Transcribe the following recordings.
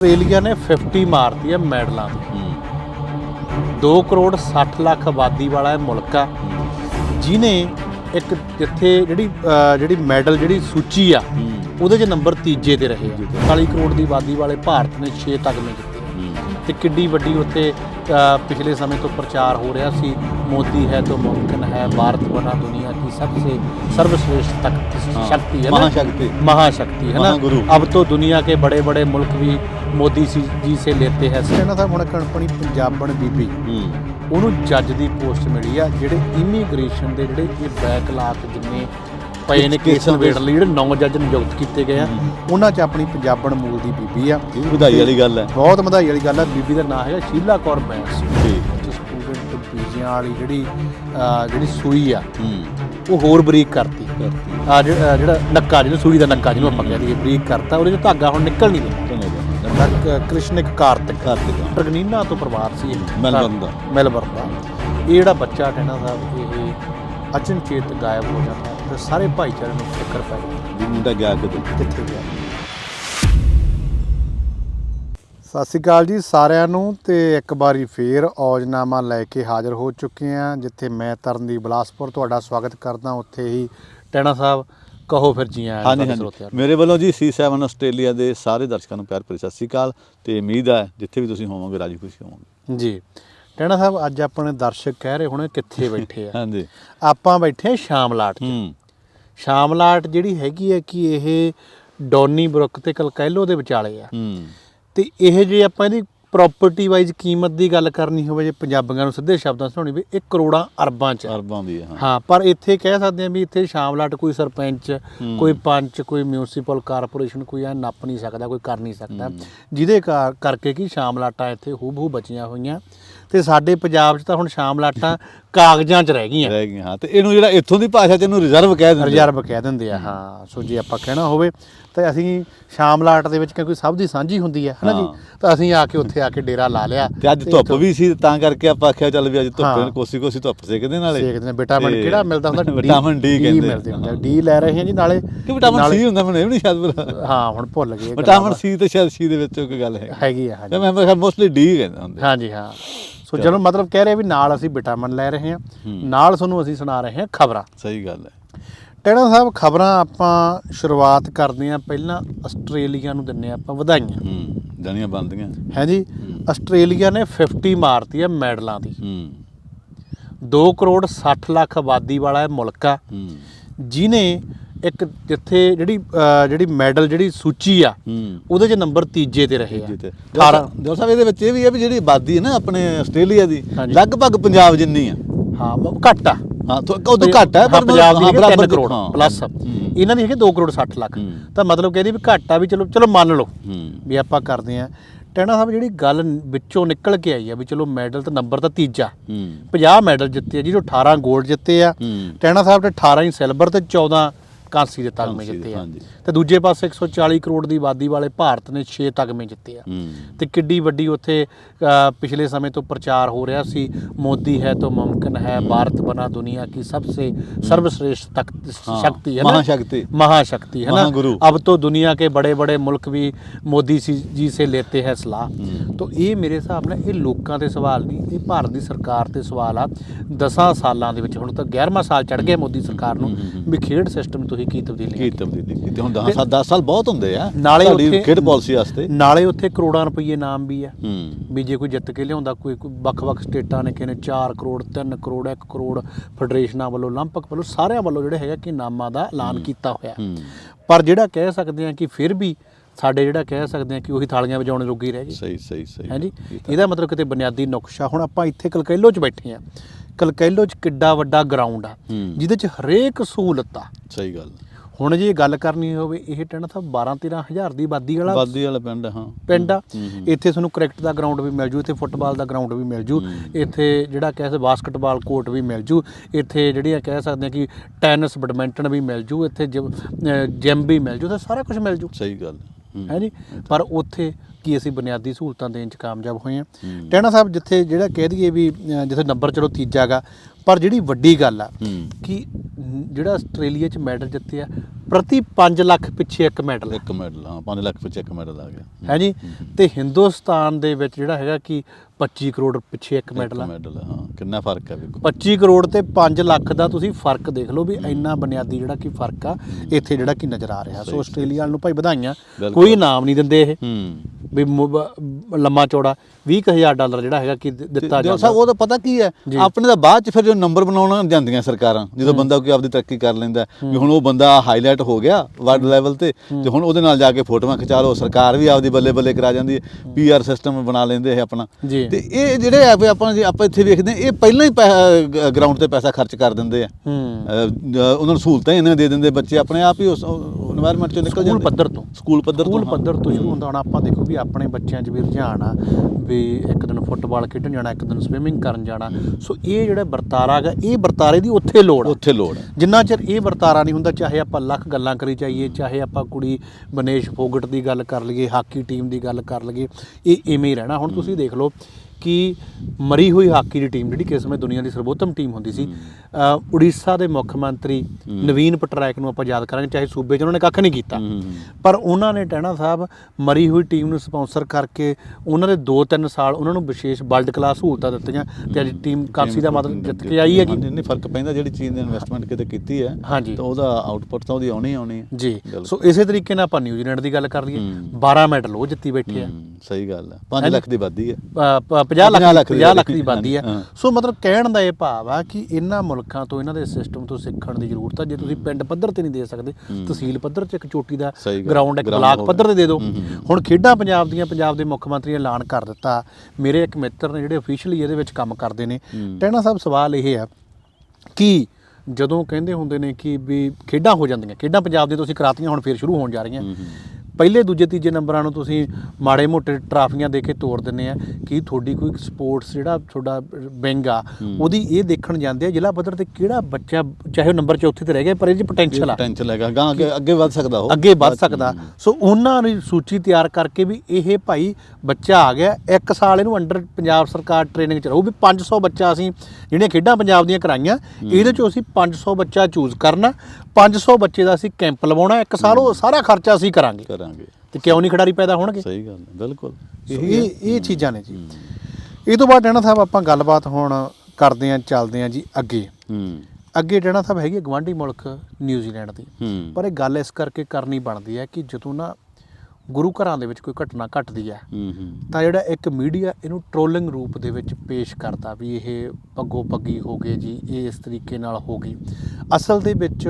Australia ਨੇ 50 ਮਾਰਤੀ ਹੈ ਮੈਡਲਾਂ ਦੀ 2 ਕਰੋੜ 60 ਲੱਖ ਆਬਾਦੀ ਵਾਲਾ ਇਹ ਮੁਲਕ ਆ। ਜਿਨੇ ਇੱਕ ਜਿੱਥੇ ਜਿਹੜੀ ਅਹ ਜਿਹੜੀ ਮੈਡਲ ਜਿਹੜੀ ਸੂਚੀ ਆ ਉਹਦੇ 'ਚ ਨੰਬਰ ਤੀਜੇ ਤੇ ਰਹੇ ਆ। 40 ਕਰੋੜ ਦੀ ਆਬਾਦੀ ਵਾਲੇ ਭਾਰਤ ਨੇ 6 ਤਗਮੇ ਜਿੱਤੇ। ਤੇ ਕਿੱਡੀ ਵੱਡੀ ਉੱਥੇ ਪਿਛਲੇ ਸਮੇਂ ਤੋਂ ਪ੍ਰਚਾਰ ਹੋ ਰਿਹਾ ਸੀ। ਮੋਦੀ ਹੈ ਤੋਂ ਮੁਮਕਿਨ ਹੈ ਭਾਰਤ ਬਣਾ ਦੁਨੀਆ ਦੀ ਸਭ ਸੇ ਸਰਵਸ਼੍ਰੇਸ਼ਟ ਤੱਕ ਸ਼ਕਤੀ ਹੈ ਮਹਾਸ਼ਕਤੀ। ਮਹਾਸ਼ਕਤੀ ਹੈ ਨਾ? ਅਬ ਤੋਂ ਦੁਨੀਆ ਕੇ ਬੜੇ ਬੜੇ ਮੁਲਕ ਵੀ ਮੋਦੀ ਜੀ ਸੇ ਲੇਤੇ ਹੈ। ਸੈਨਾ ਸਾਹਿਬ ਹੁਣ ਕੰਪਨੀ ਪੰਜਾਬਣ ਬੀਬੀ ਉਹਨੂੰ ਜੱਜ ਦੀ ਪੋਸਟ ਮਿਲੀ ਆ ਜਿਹੜੇ ਇਮੀਗ੍ਰੇਸ਼ਨ ਦੇ ਜਿਹੜੇ ਇਹ ਬੈਕਲਾਕ ਜਿੰਨੇ ਪਏ ਨੇ ਕੇਸ ਕੇਸਾਂ ਦੇ- ਵੇੜ ਲਈ ਜਿਹੜੇ ਨੌ ਜੱਜ ਨਿਯੁਕਤ ਕੀਤੇ ਗਏ ਆ। ਉਹਨਾਂ 'ਚ ਆਪਣੀ ਪੰਜਾਬਣ ਮੂਲ ਦੀ ਬੀਬੀ ਆ। ਇਹ ਵਧਾਈ ਵਾਲੀ ਗੱਲ ਹੈ। ਬਹੁਤ ਵਧਾਈ ਵਾਲੀ ਗੱਲ ਆ ਬੀਬੀ ਦਾ ਨਾਮ ਹੈਗਾ ਸ਼ੀਲਾ ਕੌਰ ਬੈਂਸ। ਠੀਕ ਸਟੂਡੈਂਟ ਵੀਜ਼ਿਆਂ ਵਾਲੀ ਜਿਹੜੀ ਅਹ ਜਿਹੜੀ ਸੂਈ ਆ ਉਹ ਹੋਰ ਬਰੀਕ ਕਰਤੀ। ਆ ਜਿਹੜਾ ਨੱਕਾ ਜਿਹਨੂੰ ਸੂਈ ਦਾ ਨੱਕਾ ਜਿਹਨੂੰ ਆਪਾਂ ਕਹਿੰਦੇ ਬਰੀਕ ਕਰਤਾ। ਉਹਦੇ 'ਚ ਧਾਗਾ ਹੁਣ ਨਿਕਲ ਨਹੀਂ ਰਿਹਾ। ਧੰਨਵਾਦ ਕ- ਕ੍ਰਿਸ਼ਨਿਕ ਕਾਰਤਿਕ। ਕਾਰਤਿਕ। ਪ੍ਰਗਨੀਨਾ ਤੋਂ ਪਰਿਵਾਰ ਸੀ ਇਹ। ਮੈਲਬਰਨ ਦਾ। ਮੈਲਬਰਨ ਦਾ। ਇਹ ਜਿਹੜਾ ਬੱਚਾ ਟੈਨਾ ਸਾਹਿਬ ਇਹ ਅਚਨਚੇਤ ਗਾਇਬ ਹੋ ਜਾਂਦਾ। ਤੇ ਸਾਰੇ ਭਾਈਚਾਰੇ ਨੂੰ ਫਿਕਰ ਪੈ ਜਾਂਦੀ ਵੀ ਮੁੰਡਾ ਗਿਆ ਕਿਤੇ ਕਿੱਥੇ ਗਿਆ? ਸਤਿ ਸ਼੍ਰੀ ਅਕਾਲ ਜੀ ਸਾਰਿਆਂ ਨੂੰ ਤੇ ਇੱਕ ਵਾਰੀ ਫੇਰ ਔਜਨਾਮਾ ਲੈ ਕੇ ਹਾਜ਼ਰ ਹੋ ਚੁੱਕੇ ਆ ਜਿੱਥੇ ਮੈਂ ਤਰਨਦੀਪ ਬਲਾਸਪੁਰ ਤੁਹਾਡਾ ਸਵਾਗਤ ਕਰਦਾ ਉੱਥੇ ਹੀ ਟੈਣਾ ਸਾਹਿਬ ਕਹੋ ਫਿਰ ਜੀ ਆਇਆਂ ਹਾਂਜੀ ਹਾਂਜੀ। ਮੇਰੇ ਵੱਲੋਂ ਜੀ C7 ਆਸਟ੍ਰੇਲੀਆ ਦੇ ਸਾਰੇ ਦਰਸ਼ਕਾਂ ਨੂੰ ਪਿਆਰ ਭਰੀ ਸਤਿ ਸ਼੍ਰੀ ਅਕਾਲ ਤੇ ਉਮੀਦ ਹੈ ਜਿੱਥੇ ਵੀ ਤੁਸੀਂ ਹੋਵੋਗੇ ਰਾਜੀ ਖੁਸ਼ੀ ਹੋਵੋਗੇ। ਜੀ ਟੈਣਾ ਸਾਹਿਬ ਅੱਜ ਆਪਣੇ ਦਰਸ਼ਕ ਕਹਿ ਰਹੇ ਹੋਣੇ ਕਿੱਥੇ ਬੈਠੇ ਆ। ਹਾਂਜੀ। ਆਪਾਂ ਬੈਠੇ ਆ ਸ਼ਾਮਲਾਟ 'ਚ। ਹੂੰ। ਸ਼ਾਮਲਾਟ ਜਿਹੜੀ ਹੈਗੀ ਹੈ ਕਿ ਇਹ ਡੌਨੀ ਬਰੁੱਕ ਤੇ ਕਲਕੈਲੋ ਦੇ ਵਿਚਾਲੇ ਆ। ਤੇ ਇਹ ਜੇ ਆਪਾਂ ਇਹਦੀ ਪ੍ਰਾਪਰਟੀ ਵਾਈਜ਼ ਕੀਮਤ ਦੀ ਗੱਲ ਕਰਨੀ ਹੋਵੇ ਜੇ ਪੰਜਾਬੀਆਂ ਨੂੰ ਸਿੱਧੇ ਸ਼ਬਦਾਂ ਸੁਣਾਉਣੀ ਵੀ ਇਹ ਕਰੋੜਾਂ ਅਰਬਾਂ 'ਚ ਆ। ਅਰਬਾਂ ਦੀ ਹੈ ਹਾਂ। ਹਾਂ ਪਰ ਇੱਥੇ ਕਹਿ ਸਕਦੇ ਹਾਂ ਵੀ ਇੱਥੇ ਸ਼ਾਮਲਾਟ ਕੋਈ ਸਰਪੰਚ ਕੋਈ ਪੰਚ ਕੋਈ ਮਿਊਨਿਸਪਲ ਕਾਰਪੋਰੇਸ਼ਨ ਕੋਈ ਆ ਨੱਪ ਨਹੀਂ ਸਕਦਾ ਕੋਈ ਕਰ ਨਹੀਂ ਸਕਦਾ। ਜਿਹਦੇ ਕਰਕੇ ਕਿ ਸ਼ਾਮਲਾਟਾਂ ਇੱਥੇ ਹੂਬਹੂ ਬਚੀਆਂ ਹੋਈਆਂ। ਤੇ ਸਾਡੇ ਪੰਜਾਬ 'ਚ ਤਾਂ ਹੁਣ ਸ਼ਾਮਲਾਟਾਂ ਕਾਗਜ਼ਾਂ 'ਚ ਰਹਿ ਗਈਆਂ ਰਹਿ ਗਈਆਂ ਹਾਂ ਤੇ ਇਹਨੂੰ ਜਿਹੜਾ ਇੱਥੋਂ ਦੀ ਭਾਸ਼ਾ ਚ ਇਹਨੂੰ ਰਿਜ਼ਰਵ ਕਹਿ ਦਿੰਦੇ ਆ। ਰਿਜ਼ਰਵ ਕਹਿ ਦਿੰਦੇ ਆ ਹਾਂ ਸੋ ਜੇ ਆਪਾਂ ਕਹਿਣਾ ਹੋਵੇ ਤਾਂ ਅਸੀਂ ਸ਼ਾਮਲਾਟ ਦੇ ਵਿੱਚ ਕਿਉਂਕਿ ਸਭ ਦੀ ਸਾਂਝੀ ਹੁੰਦੀ ਹੈ ਹਨਾ ਜੀ। ਤਾਂ ਅਸੀਂ ਆ ਕੇ ਉੱਥੇ ਆ ਕੇ ਡੇਰਾ ਲਾ ਲਿਆ। ਤੇ ਅੱਜ ਧੁੱਪ ਵੀ ਸੀ ਤਾਂ ਕਰਕੇ ਆਪਾਂ ਆਖਿਆ ਚੱਲ ਵੀ ਅੱਜ। ਧੁੱਪ ਕੋਸੀ ਕੋਸੀ ਧੁੱਪ ਸੇਕਦੇ ਨਾਲੇ। ਸੇਕਦੇ ਨੇ ਵਿਟਾਮਿਨ ਕਿਹੜਾ ਮਿਲਦਾ ਹੁੰਦਾ? ਵਿਟਾਮਿਨ ਡੀ ਕਹਿੰਦੇ ਮਿਲਦੇ ਹੁੰਦੇ ਡੀ ਲੈ ਰਹੇ ਹਾਂ ਜੀ ਨਾਲੇ। ਕਿ ਵਿਟਾਮਿਨ ਸੀ ਹੁੰਦਾ ਮੈਨੂੰ ਇਹ ਨਹੀਂ ਸ਼ਾਇਦ ਹਾਂ ਹੁਣ ਭੁੱਲ ਗਏ ਵਿਟਾਮਿਨ ਸੀ ਤੇ ਸ਼ਾਇਦ ਸੀ ਦੇ ਵਿੱਚ ਕੋਈ ਗੱਲ ਹੈ ਹੈਗੀ ਆ ਹਾਂਜੀ। ਮੈਂ ਮੈਂ ਮੋਸਟਲੀ ਡੀ ਕਹਿੰਦਾ ਹੁੰਦੇ ਹਾਂਜੀ ਹਾਂ। ਸੋ ਚਲੋ। ਮਤਲਬ ਕਹਿ ਰਹੇ ਵੀ ਨਾਲ ਅਸੀਂ ਵਿਟਾਮਿਨ ਲੈ ਰਹੇ ਹਾਂ। ਨਾਲ ਤੁਹਾਨੂੰ ਅਸੀਂ ਸੁਣਾ ਰਹੇ ਹਾਂ ਖਬਰਾਂ। ਸਹੀ ਗੱਲ ਹੈ। ਟੈਣਾ ਸਾਹਿਬ ਖਬਰਾਂ ਆਪਾਂ ਸ਼ੁਰੂਆਤ ਕਰਦੇ ਹਾਂ। ਪਹਿਲਾਂ ਆਸਟ੍ਰੇਲੀਆ ਨੂੰ ਦਿੰਨੇ ਆਪਾਂ ਵਧਾਈਆਂ। ਹੂੰ ਜਣੀਆਂ ਬੰਦੀਆਂ ਹੈ ਜੀ? ਆਸਟ੍ਰੇਲੀਆ ਨੇ 50 ਮਾਰਤੀ ਹੈ ਮੈਡਲਾਂ ਦੀ। ਹੂੰ। 2 ਕਰੋੜ 60 ਲੱਖ ਆਬਾਦੀ ਵਾਲਾ ਇਹ ਮੁਲਕ ਆ। ਹੂੰ। ਜਿਨੇ ਇੱਕ ਜਿੱਥੇ ਜਿਹੜੀ ਜਿਹੜੀ ਮੈਡਲ ਜਿਹੜੀ ਸੂਚੀ ਆ ਉਹਦੇ 'ਚ ਨੰਬਰ ਤੀਜੇ ਤੇ ਰਹੇ ਆ। ਜਿੱਤੇ 18 ਜੋ ਸਾਹਿਬ ਇਹਦੇ ਵਿੱਚ ਇਹ ਵੀ ਹੈ ਵੀ ਜਿਹੜੀ ਆਬਾਦੀ ਹੈ ਨਾ ਆਪਣੇ ਆਸਟ੍ਰੇਲੀਆ ਦੀ। ਲਗਭਗ ਪੰਜਾਬ ਜਿੰਨੀ ਆ। ਹਾਂ ਘੱਟ ਆ। ਹਾਂ ਤੋਂ ਉਹ ਤੋਂ ਘੱਟ ਹੈ ਹਾਂ, ਪਰ ਪੰਜਾਬ ਦੀ ਹਾਂ, ਹੈਗੀ ਬਰਾਬਰ 3 ਕਰੋੜ ਹਾਂ। ਪਲੱਸ। ਇਹਨਾਂ ਦੀ ਹੈਗੀ 2 ਕਰੋੜ 60 ਲੱਖ। ਹੂੰ। ਤਾਂ ਮਤਲਬ ਕਹਿੰਦੀ ਵੀ ਘੱਟ ਆ ਵੀ ਚਲੋ ਚਲੋ ਮੰਨ ਲਓ ਹੂੰ ਵੀ ਆਪਾਂ ਕਰਦੇ ਆ ਟੈਣਾ ਸਾਹਿਬ ਜਿਹੜੀ ਗੱਲ ਵਿੱਚੋਂ ਨਿਕਲ ਕੇ ਆਈ ਆ ਵੀ ਚਲੋ ਮੈਡਲ ਤਾਂ ਨੰਬਰ ਤਾਂ ਤੀਜਾ। ਹੂੰ 50 ਮੈਡਲ ਜਿੱਤੇ ਆ ਜਿਹਦੇ 18 골ਡ ਜਿੱਤੇ ਆ। ਹੂੰ ਟੈਣਾ ਸਾਹਿਬ ਦੇ 18 ਹੀ ਸਿਲਵਰ ਤੇ 14 ਕਾਂਸੀ ਦੇ ਤਗਮੇ ਕਾਂਸੀ ਦੇ, ਜਿੱਤੇ ਆ ਹਾਂਜੀ। ਤੇ ਦੂਜੇ ਪਾਸੇ 140 ਕਰੋੜ ਦੀ ਆਬਾਦੀ ਵਾਲੇ ਭਾਰਤ ਨੇ 6 ਤਗਮੇ ਜਿੱਤੇ ਆ ਹੂੰ ਤੇ ਕਿੱਡੀ ਵੱਡੀ ਉੱਥੇ ਅ, ਪਿਛਲੇ ਸਮੇਂ ਤੋਂ ਪ੍ਰਚਾਰ ਹੋ ਰਿਹਾ ਸੀ ਮੋਦੀ है तो मुमकिन है भारत बना दुनिया की सबसे सर्वश्रेष्ठ तक हाँ, शक्ति है ना महाशक्ति। महाशक्ति है ना महागुरु। अब तो दुनिया के बड़े बड़े मुल्क भी मोदी सी- जी से लेते हैं सलाह ਹੂੰ। ਤੋ ਇਹ ਮੇਰੇ ਹਿਸਾਬ ਨਾਲ ਇਹ ਲੋਕਾਂ ਦੇ ਸਵਾਲ ਨਹੀਂ ਇਹ ਭਾਰਤ ਦੀ ਸਰਕਾਰ ਤੇ ਸਵਾਲ ਆ 10 ਸਾਲਾਂ ਦੇ ਵਿੱਚ ਹੁਣ ਤਾਂ 11ਵਾਂ ਸਾਲ ਚੜ ਗਿਆ ਮੋਦੀ ਸਰਕਾਰ ਨੂੰ ਵੀ ਖੇਡ ਸਿਸਟਮ ਤੁਸੀਂ ਕੀ ਤਬਦੀਲੀ ਕੀ ਤਬਦੀਲੀ ਕੀਤੀ ਹੁਣ 10 ਸਾਲ 10 ਸਾਲ ਬਹੁਤ ਹੁੰਦੇ ਆ ਨਾਲੇ ਤੁਹਾਡੀ ਉੱਥੇ- ਖੇਡ ਪਾਲਿਸੀ ਵਾਸਤੇ ਨਾਲੇ ਉੱਥੇ ਕਰੋੜਾਂ ਰੁਪਏ ਨਾਮ ਵੀ ਆ ਹੂੰ ਵੀ ਜੇ ਕੋਈ ਜਿੱਤ ਕੇ ਲਿਆਉਂਦਾ ਕੋਈ ਕੋਈ ਵੱਖ-ਵੱਖ ਸਟੇਟਾਂ ਨੇ ਕਿਨੇ 4 ਕਰੋੜ 3 ਕਰੋੜ 1 ਕਰੋੜ ਫੈਡਰੇਸ਼ਨਾਂ ਵੱਲੋਂ 올림픽 ਵੱਲੋਂ ਸਾਰਿਆਂ ਵੱਲੋਂ ਜਿਹੜੇ ਹੈਗਾ ਕਿ ਨਾਮਾਂ ਦਾ ਐਲਾਨ ਕੀਤਾ ਹੋਇਆ ਹੂੰ ਪਰ ਜਿਹੜਾ ਕਹਿ ਸਕਦੇ ਆ ਕਿ ਫਿਰ ਵੀ ਸਾਡੇ ਜਿਹੜਾ ਕਹਿ ਸਕਦੇ ਆ ਕਿ ਉਹੀ ਥਾਲੀਆਂ ਵਜਾਉਣ ਜੋਗੀ ਹੀ ਰਹਿ ਗਈ ਸਹੀ ਸਹੀ ਸਹੀ ਹੈ ਜੀ ਇਹਦਾ ਮਤਲਬ ਕਿਤੇ ਬੁਨਿਆਦੀ ਨੁਕਸ਼ਾ ਹੁਣ ਆਪਾਂ ਇੱਥੇ ਕਲਕੈਲੋ 'ਚ ਬੈਠੇ ਆ ਕਲਕੈਲੋ 'ਚ ਕਿੱਡਾ ਵੱਡਾ ਗਰਾਊਂਡ ਆ। ਜਿਹਦੇ 'ਚ ਹਰੇਕ ਸਹੂਲਤ ਆ। ਸਹੀ ਗੱਲ ਹੁਣ ਜੇ ਗੱਲ ਕਰਨੀ ਹੋਵੇ ਇਹ ਟੈਂਟ ਤਾਂ 12 13 ਹਜ਼ਾਰ ਦੀ ਆਬਾਦੀ ਵਾਲਾ ਆਬਾਦੀ ਵਾਲਾ ਪਿੰਡ ਹਾਂ। ਪਿੰਡ ਆ। ਇੱਥੇ ਤੁਹਾਨੂੰ ਕ੍ਰਿਕਟ ਦਾ ਗਰਾਊਂਡ ਵੀ ਮਿਲ ਜੂ ਇੱਥੇ ਫੁੱਟਬਾਲ ਦਾ ਗਰਾਊਂਡ ਵੀ ਮਿਲ ਜੂ ਇੱਥੇ ਜਿਹੜਾ ਕਹਿ ਸਕਦੇ ਬਾਸਕਟਬਾਲ ਕੋਰਟ ਵੀ ਮਿਲ ਜੂ ਇੱਥੇ ਜਿਹੜੀਆਂ ਕਹਿ ਸਕਦੇ ਆ ਕਿ ਟੈਨਿਸ ਬੈਡਮਿੰਟਨ ਵੀ ਮਿਲ ਜੂ ਇੱਥੇ ਜਿਮ ਵੀ ਮਿਲ ਜੂ ਤੇ ਸਾਰਾ ਕੁਝ ਮਿਲ ਜੂ। ਸਹੀ ਗੱਲ। ਹੈ। ਜੀ? ਪਰ ਉੱਥੇ ਕੀ ਅਸੀਂ ਬੁਨਿਆਦੀ ਸਹੂਲਤਾਂ ਦੇਣ ਚ ਕਾਮਯਾਬ ਹੋਏ ਹਾਂ। ਟੈਣਾ ਸਾਹਿਬ ਜਿੱਥੇ ਜਿਹੜਾ ਕਹਿ ਦਈਏ ਵੀ ਅ, ਜਿੱਥੇ ਨੰਬਰ ਚਲੋ ਤੀਜਾ ਗਾ ਪਰ ਜਿਹੜੀ ਵੱਡੀ ਗੱਲ ਆ ਕਿ ਜਿਹੜਾ ਆਸਟ੍ਰੇਲੀਆ ਚ ਮੈਡਲ ਜਿੱਤੇ ਆ ਪ੍ਰਤੀ 5 ਲੱਖ ਪਿੱਛੇ ਇੱਕ ਮੈਡਲ ਇੱਕ ਮੈਡਲ ਹਾਂ 5 ਲੱਖ ਵਿੱਚ ਇੱਕ ਮੈਡਲ ਆ ਗਿਆ। ਹੈ ਜੀ? ਤੇ ਹਿੰਦੁਸਤਾਨ ਦੇ ਵਿੱਚ ਜਿਹੜਾ ਹੈਗਾ ਕਿ 25 ਕਰੋੜ ਪਿੱਛੇ ਇੱਕ ਮੈਡਲ ਆ। ਮੈਡਲ ਹਾਂ ਕਿੰਨਾ ਫ਼ਰਕ ਹੈ ਵੇਖੋ। 25 ਕਰੋੜ ਤੇ 5 ਲੱਖ ਦਾ ਤੁਸੀਂ ਫ਼ਰਕ ਦੇਖ ਲਓ ਵੀ ਇੰਨਾ ਬੁਨਿਆਦੀ ਜਿਹੜਾ ਕਿ ਫ਼ਰਕ ਆ ਇੱਥੇ ਜਿਹੜਾ ਕਿ ਨਜ਼ਰ ਆ ਰਿਹਾ। ਸੋ ਆਸਟ੍ਰੇਲੀਆ ਨੂੰ ਭਾਈ ਵਧਾਈਆਂ। ਬਿਲਕੁਲ। ਕੋਈ ਇਨਾਮ ਨਹੀਂ ਦਿੰਦੇ ਇਹ। ਹੂੰ। ਵੀ ਮੁ- ਲੰਮਾ ਚੌੜਾ 20000 ਡਾਲਰ ਜਿਹੜਾ ਹੈਗਾ ਕਿ ਦਿੱਤਾ ਜਾਂਦਾ। ਸਾਹਿਬ ਉਹ ਤਾਂ ਪਤਾ ਕੀ ਹੈ? ਆਪਣੇ ਦਾ ਬਾਅਦ ਚ ਫਿਰ ਜੋ ਨੰਬਰ ਬਣਾਉਣਾ ਜਾਂਦੀਆਂ ਸਰਕਾਰਾਂ ਜਦੋਂ ਬੰਦਾ ਕੋਈ ਆਪਦੀ ਤਰੱਕੀ ਕਰ ਲੈਂਦਾ ਵੀ ਹੁਣ ਉਹ ਬੰਦਾ ਹਾਈਲਾਈਟ ਹੋ ਗਿਆ ਵਰਲਡ ਲੈਵਲ ਤੇ ਤੇ ਹੁਣ ਉਹਦੇ ਨਾਲ ਜਾ ਕੇ ਫੋਟੋਆਂ ਖਿਚਾ ਲਓ ਸਰਕਾਰ ਵੀ ਆਪਦੀ ਬੱਲੇ ਬੱਲੇ ਕਰਾ ਜਾਂਦੀ ਹੈ। ਪੀਆਰ ਸਿਸਟਮ ਬਣਾ ਲੈਂਦੇ ਇਹ ਆਪਣਾ। ਤੇ ਇਹ ਜਿਹੜੇ ਆ ਆਪਾਂ ਜੇ ਆਪਾਂ ਇੱਥੇ ਵੇਖਦੇ ਇਹ ਪਹਿਲਾਂ ਹੀ ਗਰਾਊਂਡ ਤੇ ਪੈਸਾ ਖਰਚ ਕਰ ਦਿੰਦੇ ਆ। ਉਹਨਾਂ ਨੂੰ ਸਹੂਲਤਾਂ ਇਹਨਾਂ ਦੇ ਦਿੰਦੇ ਬੱਚੇ ਆਪਣੇ ਆਪ ਹੀ ਉਸ এনवायरमेंट ਚੋਂ ਨਿਕਲ ਜਾਂਦੇ। ਸਕੂਲ ਪੱਧਰ ਤੋਂ। ਸਕੂਲ ਪੱਧਰ ਤੋਂ ਸਕੂਲ ਪੱਧਰ ਤੋਂ ਸ਼ੁਰੂ ਹੁੰਦਾ। ਹੁਣ ਆਪਾਂ ਦੇਖੋ ਵੀ ਆਪਣੇ ਬੱਚਿਆਂ 'ਚ ਵੀ ਰੁਝਾਨ ਆ ਵੀ ਇੱਕ ਦਿਨ ਫੁੱਟਬਾਲ ਖੇਡਣ ਜਾਣਾ ਇੱਕ ਦਿਨ ਸਵਿਮਿੰਗ ਕਰਨ ਜਾਣਾ। ਸੋ ਇਹ ਜਿਹੜਾ ਵਰਤਾਰਾ ਹੈਗਾ ਇਹ ਵਰਤਾਰੇ ਦੀ ਉੱਥੇ ਲੋੜ ਆ। ਉੱਥੇ ਲੋੜ ਹੈ ਜਿੰਨਾ ਚਿਰ ਇਹ ਵਰਤਾਰਾ ਨਹੀਂ ਹੁੰਦਾ ਚਾਹੇ ਆਪਾਂ ਲੱਖ ਗੱਲਾਂ ਕਰੀ ਜਾਈਏ ਚਾਹੇ ਆਪਾਂ ਕੁੜੀ ਬਨੇਸ਼ ਫੋਗਟ ਦੀ ਗੱਲ ਕਰ ਲਈਏ ਹਾਕੀ ਟੀਮ ਦੀ ਗੱਲ ਕਰ ਲਈਏ ਇਹ ਐਵੇਂ ਹੀ ਰਹਿਣਾ। ਹੁਣ ਤੁਸੀਂ ਦੇਖ ਲਓ ਕਿ ਮਰੀ ਹੋਈ ਹਾਕੀ ਦੀ ਟੀਮ ਜਿਹੜੀ ਕਿ ਇਸ ਸਮੇਂ ਦੁਨੀਆ ਦੀ ਸਰਵੋਤਮ ਟੀਮ ਹੁੰਦੀ ਸੀ ਉੜੀਸਾ ਦੇ ਮੁੱਖ ਮੰਤਰੀ ਨਵੀਨ ਪਟਨਾਇਕ ਨੂੰ ਆਪਾਂ ਯਾਦ ਕਰਾਂਗੇ ਚਾਹੇ ਸੂਬੇ 'ਚ ਉਹਨਾਂ ਨੇ ਕੱਖ ਨਹੀਂ ਕੀਤਾ। ਹੂੰ ਪਰ ਉਹਨਾਂ ਨੇ ਟਹਿਣਾ ਸਾਹਿਬ ਮਰੀ ਹੋਈ ਟੀਮ ਨੂੰ ਸਪਾਂਸਰ ਕਰਕੇ ਉਹਨਾਂ ਦੇ 2-3 ਸਾਲ ਉਹਨਾਂ ਨੂੰ ਵਿਸ਼ੇਸ਼ ਵਰਲਡ ਕਲਾਸ ਸਹੂਲਤਾਂ ਦਿੱਤੀਆਂ ਤੇ ਅੱਜ ਟੀਮ ਕਾਂਸੀ ਦਾ ਮਤਲਬ ਜਿੱਤ ਕੇ ਆਈ ਹੈਗੀ। ਹਾਂਜੀ, ਨਹੀਂ ਫ਼ਰਕ ਪੈਂਦਾ ਜਿਹੜੀ ਚੀਜ਼ ਦੀ ਇਨਵੈਸਟਮੈਂਟ ਕਿਤੇ ਕੀਤੀ ਹੈ ਤਾਂ ਉਹਦਾ ਆਊਟਪੁੱਟ ਤਾਂ ਉਹਦੀ ਆਉਣੀ ਹੀ ਆਉਣੀ ਹੈ। ਜੀ। ਸੋ ਇਸੇ ਤਰੀਕੇ ਨਾਲ ਆਪਾਂ ਨਿਊਜ਼ੀਲੈਂਡ ਦੀ ਗੱਲ ਕਰ ਲਈਏ। ਹੂੰ। 12 ਮੈਡਲ ਉਹ ਜਿੱਤੀ ਬੈਠੇ ਆ। ਹੂੰ, ਸਹੀ ਗੱਲ ਹੈ। 5 ਲੱਖ ਦੀ ਵਾਧੀ ਹੈ। 50 ਲੱਖ 50 ਲੱਖ ਦੀ 50 ਲੱਖ ਦੀ ਬਾਦੀ ਆ। ਸੋ ਮਤਲਬ ਕਹਿਣ ਦਾ ਇਹ ਭਾਵ ਆ ਕਿ ਇਹਨਾਂ ਮੁਲਕਾਂ ਤੋਂ ਇਹਨਾਂ ਦੇ ਸਿਸਟਮ ਤੋਂ ਸਿੱਖਣ ਦੀ ਜ਼ਰੂਰਤ ਆ ਜੇ ਤੁਸੀਂ ਪਿੰਡ ਪੱਧਰ ਤੇ ਨਹੀਂ ਦੇ ਸਕਦੇ ਤਹਿਸੀਲ ਪੱਧਰ 'ਚ ਇੱਕ ਚੋਟੀ ਦਾ। ਗਰਾਊਂਡ ਇੱਕ ਬਲਾਕ। ਪੱਧਰ ਤੇ ਦੇ ਦਿਓ। ਹੁਣ ਖੇਡਾਂ ਪੰਜਾਬ ਦੀਆਂ ਪੰਜਾਬ ਦੇ ਮੁੱਖ ਮੰਤਰੀ ਨੇ ਐਲਾਨ ਕਰ ਦਿੱਤਾ ਮੇਰੇ ਇੱਕ ਮਿੱਤਰ ਨੇ ਜਿਹੜੇ ਅਫੀਸ਼ੀਅਲੀ ਇਹਦੇ ਵਿੱਚ ਕੰਮ ਕਰਦੇ ਨੇ ਹੂੰ। ਟਹਿਣਾ ਸਾਹਿਬ ਸਵਾਲ ਇਹ ਆ ਕਿ ਜਦੋਂ ਕਹਿੰਦੇ ਹੁੰਦੇ ਨੇ ਕਿ ਵੀ ਖੇਡਾਂ ਹੋ ਜਾਂਦੀਆਂ ਖੇਡਾਂ ਪੰਜਾਬ ਦੀਆਂ ਤੁਸੀਂ ਕਰਾਤੀਆਂ ਹੁਣ ਫੇਰ ਸ਼ੁਰੂ ਹੋਣ ਜਾ ਰਹੀਆਂ। ਪਹਿਲੇ ਦੂਜੇ ਤੀਜੇ ਨੰਬਰਾਂ ਨੂੰ ਤੁਸੀਂ ਮਾੜੇ ਮੋਟੇ ਟਰਾਫੀਆਂ ਦੇ ਕੇ ਤੋੜ ਦਿੰਦੇ ਆ ਕਿ ਤੁਹਾਡੀ ਕੋਈ ਸਪੋਰਟਸ ਜਿਹੜਾ ਤੁਹਾਡਾ ਵਿੰਗ ਆ ਉਹਦੀ ਇਹ ਦੇਖਣ ਜਾਂਦੇ ਆ ਜ਼ਿਲ੍ਹਾ ਪੱਧਰ ਤੇ ਕਿਹੜਾ ਬੱਚਾ ਚਾਹੇ ਉਹ ਨੰਬਰ ਚੌਥੇ ਤੇ ਰਹਿ ਗਿਆ ਪਰ ਇਹ 'ਚ ਪੋਟੈਂਸ਼ੀਅਲ ਆ ਟੈਨਸ਼ਨ ਹੈਗਾ। ਗਾਂ ਅੱਗੇ ਅੱਗੇ ਵੱਧ ਸਕਦਾ ਉਹ। ਅੱਗੇ ਵੱਧ ਸਕਦਾ। ਸੋ ਉਹਨਾਂ ਨੇ ਸੂਚੀ ਤਿਆਰ ਕਰਕੇ ਵੀ ਇਹ ਭਾਈ ਬੱਚਾ ਆ ਗਿਆ। ਇੱਕ ਸਾਲ ਇਹਨੂੰ ਅੰਡਰ ਪੰਜਾਬ ਸਰਕਾਰ ਟ੍ਰੇਨਿੰਗ ਚ ਰਹੂ। ਵੀ 500 ਬੱਚਾ ਅਸੀਂ ਜਿਹੜੀਆਂ ਖੇਡਾਂ ਪੰਜਾਬ ਦੀਆਂ ਕਰਾਈਆਂ ਇਹਦੇ ਚੋਂ ਅਸੀਂ 500 ਬੱਚਾ ਚੂਜ਼ ਕਰਨਾ। 500 ਬੱਚੇ ਦਾ ਅਸੀਂ ਕੈਂਪ ਲਵਾਉਣਾ ਇੱਕ ਸਾਲ ਉਹ ਸਾਰਾ ਖਰਚਾ ਅਸੀਂ ਕਰਾਂਗੇ। ਕਰਾਂਗੇ। ਤੇ ਕਿਉਂ ਨਹੀਂ ਖਿਡਾਰੀ ਪੈਦਾ ਹੋਣਗੇ? ਸਹੀ ਗੱਲ ਹੈ ਬਿਲਕੁਲ। ਇਹ ਇਹ ਚੀਜ਼ਾਂ ਨੇ ਜੀ। ਇਹ ਤੋਂ ਬਾਅਦ ਡੈਣਾ ਸਾਹਿਬ ਆਪਾਂ ਗੱਲਬਾਤ ਹੁਣ ਕਰਦੇ ਆਂ ਚੱਲਦੇ ਆਂ ਜੀ ਅੱਗੇ। ਹੂੰ। ਅੱਗੇ ਡੈਣਾ ਸਾਹਿਬ ਹੈਗੀ ਗਵਾਂਢੀ ਮੁਲਕ ਨਿਊਜ਼ੀਲੈਂਡ ਦੀ। ਪਰ ਇਹ ਗੱਲ ਇਸ ਕਰਕੇ ਕਰਨੀ ਬਣਦੀ ਹੈ ਕਿ ਜਦੋਂ ਨਾ ਗੁਰੂ ਘਰਾਂ ਦੇ ਵਿੱਚ ਕੋਈ ਘਟਨਾ ਘਟਦੀ ਹੈ ਤਾਂ ਜਿਹੜਾ ਇੱਕ ਮੀਡੀਆ ਇਹਨੂੰ ਟ੍ਰੋਲਿੰਗ ਰੂਪ ਦੇ ਵਿੱਚ ਪੇਸ਼ ਕਰਦਾ ਵੀ ਇਹ ਪੱਗੋ ਪੱਗੀ ਹੋ ਗਏ ਜੀ ਇਹ ਇਸ ਤਰੀਕੇ ਨਾਲ ਹੋ ਗਈ। ਅਸਲ ਦੇ ਵਿੱਚ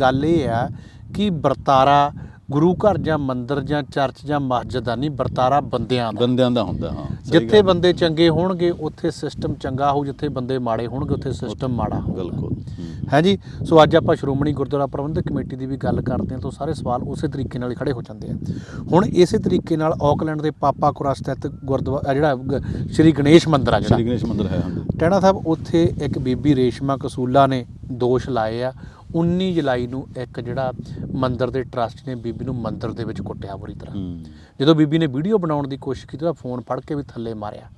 ਗੱਲ ਇਹ ਆ ਕਿ ਵਰਤਾਰਾ ਗੁਰੂ ਘਰ ਜਾਂ ਮੰਦਿਰ ਜਾਂ ਚਰਚ ਜਾਂ ਮਸਜਿਦ ਦਾ ਨਹੀਂ ਵਰਤਾਰਾ ਬੰਦਿਆਂ ਦਾ। ਬੰਦਿਆਂ ਦਾ ਹੁੰਦਾ ਹਾਂ ਸਹੀ ਜਿੱਥੇ ਗੱਲ। ਬੰਦੇ ਚੰਗੇ ਹੋਣਗੇ ਉੱਥੇ ਸਿਸਟਮ ਚੰਗਾ ਹੋਊ ਜਿੱਥੇ ਬੰਦੇ ਮਾੜੇ ਹੋਣਗੇ ਉੱਥੇ ਸਿਸਟਮ ਮਾੜਾ ਬਿਲਕੁਲ ਹੂੰ। ਹੈ ਜੀ? ਸੋ ਅੱਜ ਆਪਾਂ ਸ਼੍ਰੋਮਣੀ ਗੁਰਦੁਆਰਾ ਪ੍ਰਬੰਧਕ ਕਮੇਟੀ ਦੀ ਵੀ ਗੱਲ ਕਰਦੇ ਹਾਂ ਤਾਂ ਸਾਰੇ ਸਵਾਲ ਉਸੇ ਤਰੀਕੇ ਨਾਲ ਹੀ ਖੜੇ ਹੋ ਜਾਂਦੇ ਆ। ਹੁਣ ਇਸੇ ਤਰੀਕੇ ਨਾਲ ਆਕਲੈਂਡ ਦੇ ਪਾਪਾਕੁਰਾ ਸਥਿਤ ਗੁਰਦੁਆਰਾ ਜਿਹੜਾ ਗ- ਸ਼੍ਰੀ ਗਣੇਸ਼ ਮੰਦਿਰ ਆ ਜਿਹੜਾ। ਸ਼੍ਰੀ ਗਣੇਸ਼ ਮੰਦਿਰ ਹੈ ਹਾਂਜੀ। ਟੈਣਾ ਸਾਹਿਬ ਉੱਥੇ ਇੱਕ ਬੀਬੀ ਰੇਸ਼ਮਾ ਕਸੂਲਾ ਨੇ ਦੋਸ਼ ਲਾਏ ਆ। 19 ਜੁਲਾਈ ਨੂੰ ਇੱਕ ਜਿਹੜਾ ਮੰਦਿਰ ਦੇ ਟਰਸਟ ਨੇ ਬੀਬੀ ਨੂੰ ਮੰਦਿਰ ਦੇ ਵਿੱਚ ਕੁੱਟਿਆ ਬੁਰੀ ਤਰ੍ਹਾਂ। ਜਦੋਂ ਬੀਬੀ ਨੇ ਵੀਡੀਓ ਬਣਾਉਣ ਦੀ ਕੋਸ਼ਿਸ਼ ਕੀਤੀ ਤਾਂ ਫੋਨ ਫੜ ਕੇ ਵੀ ਥੱਲੇ ਮਾਰਿਆ।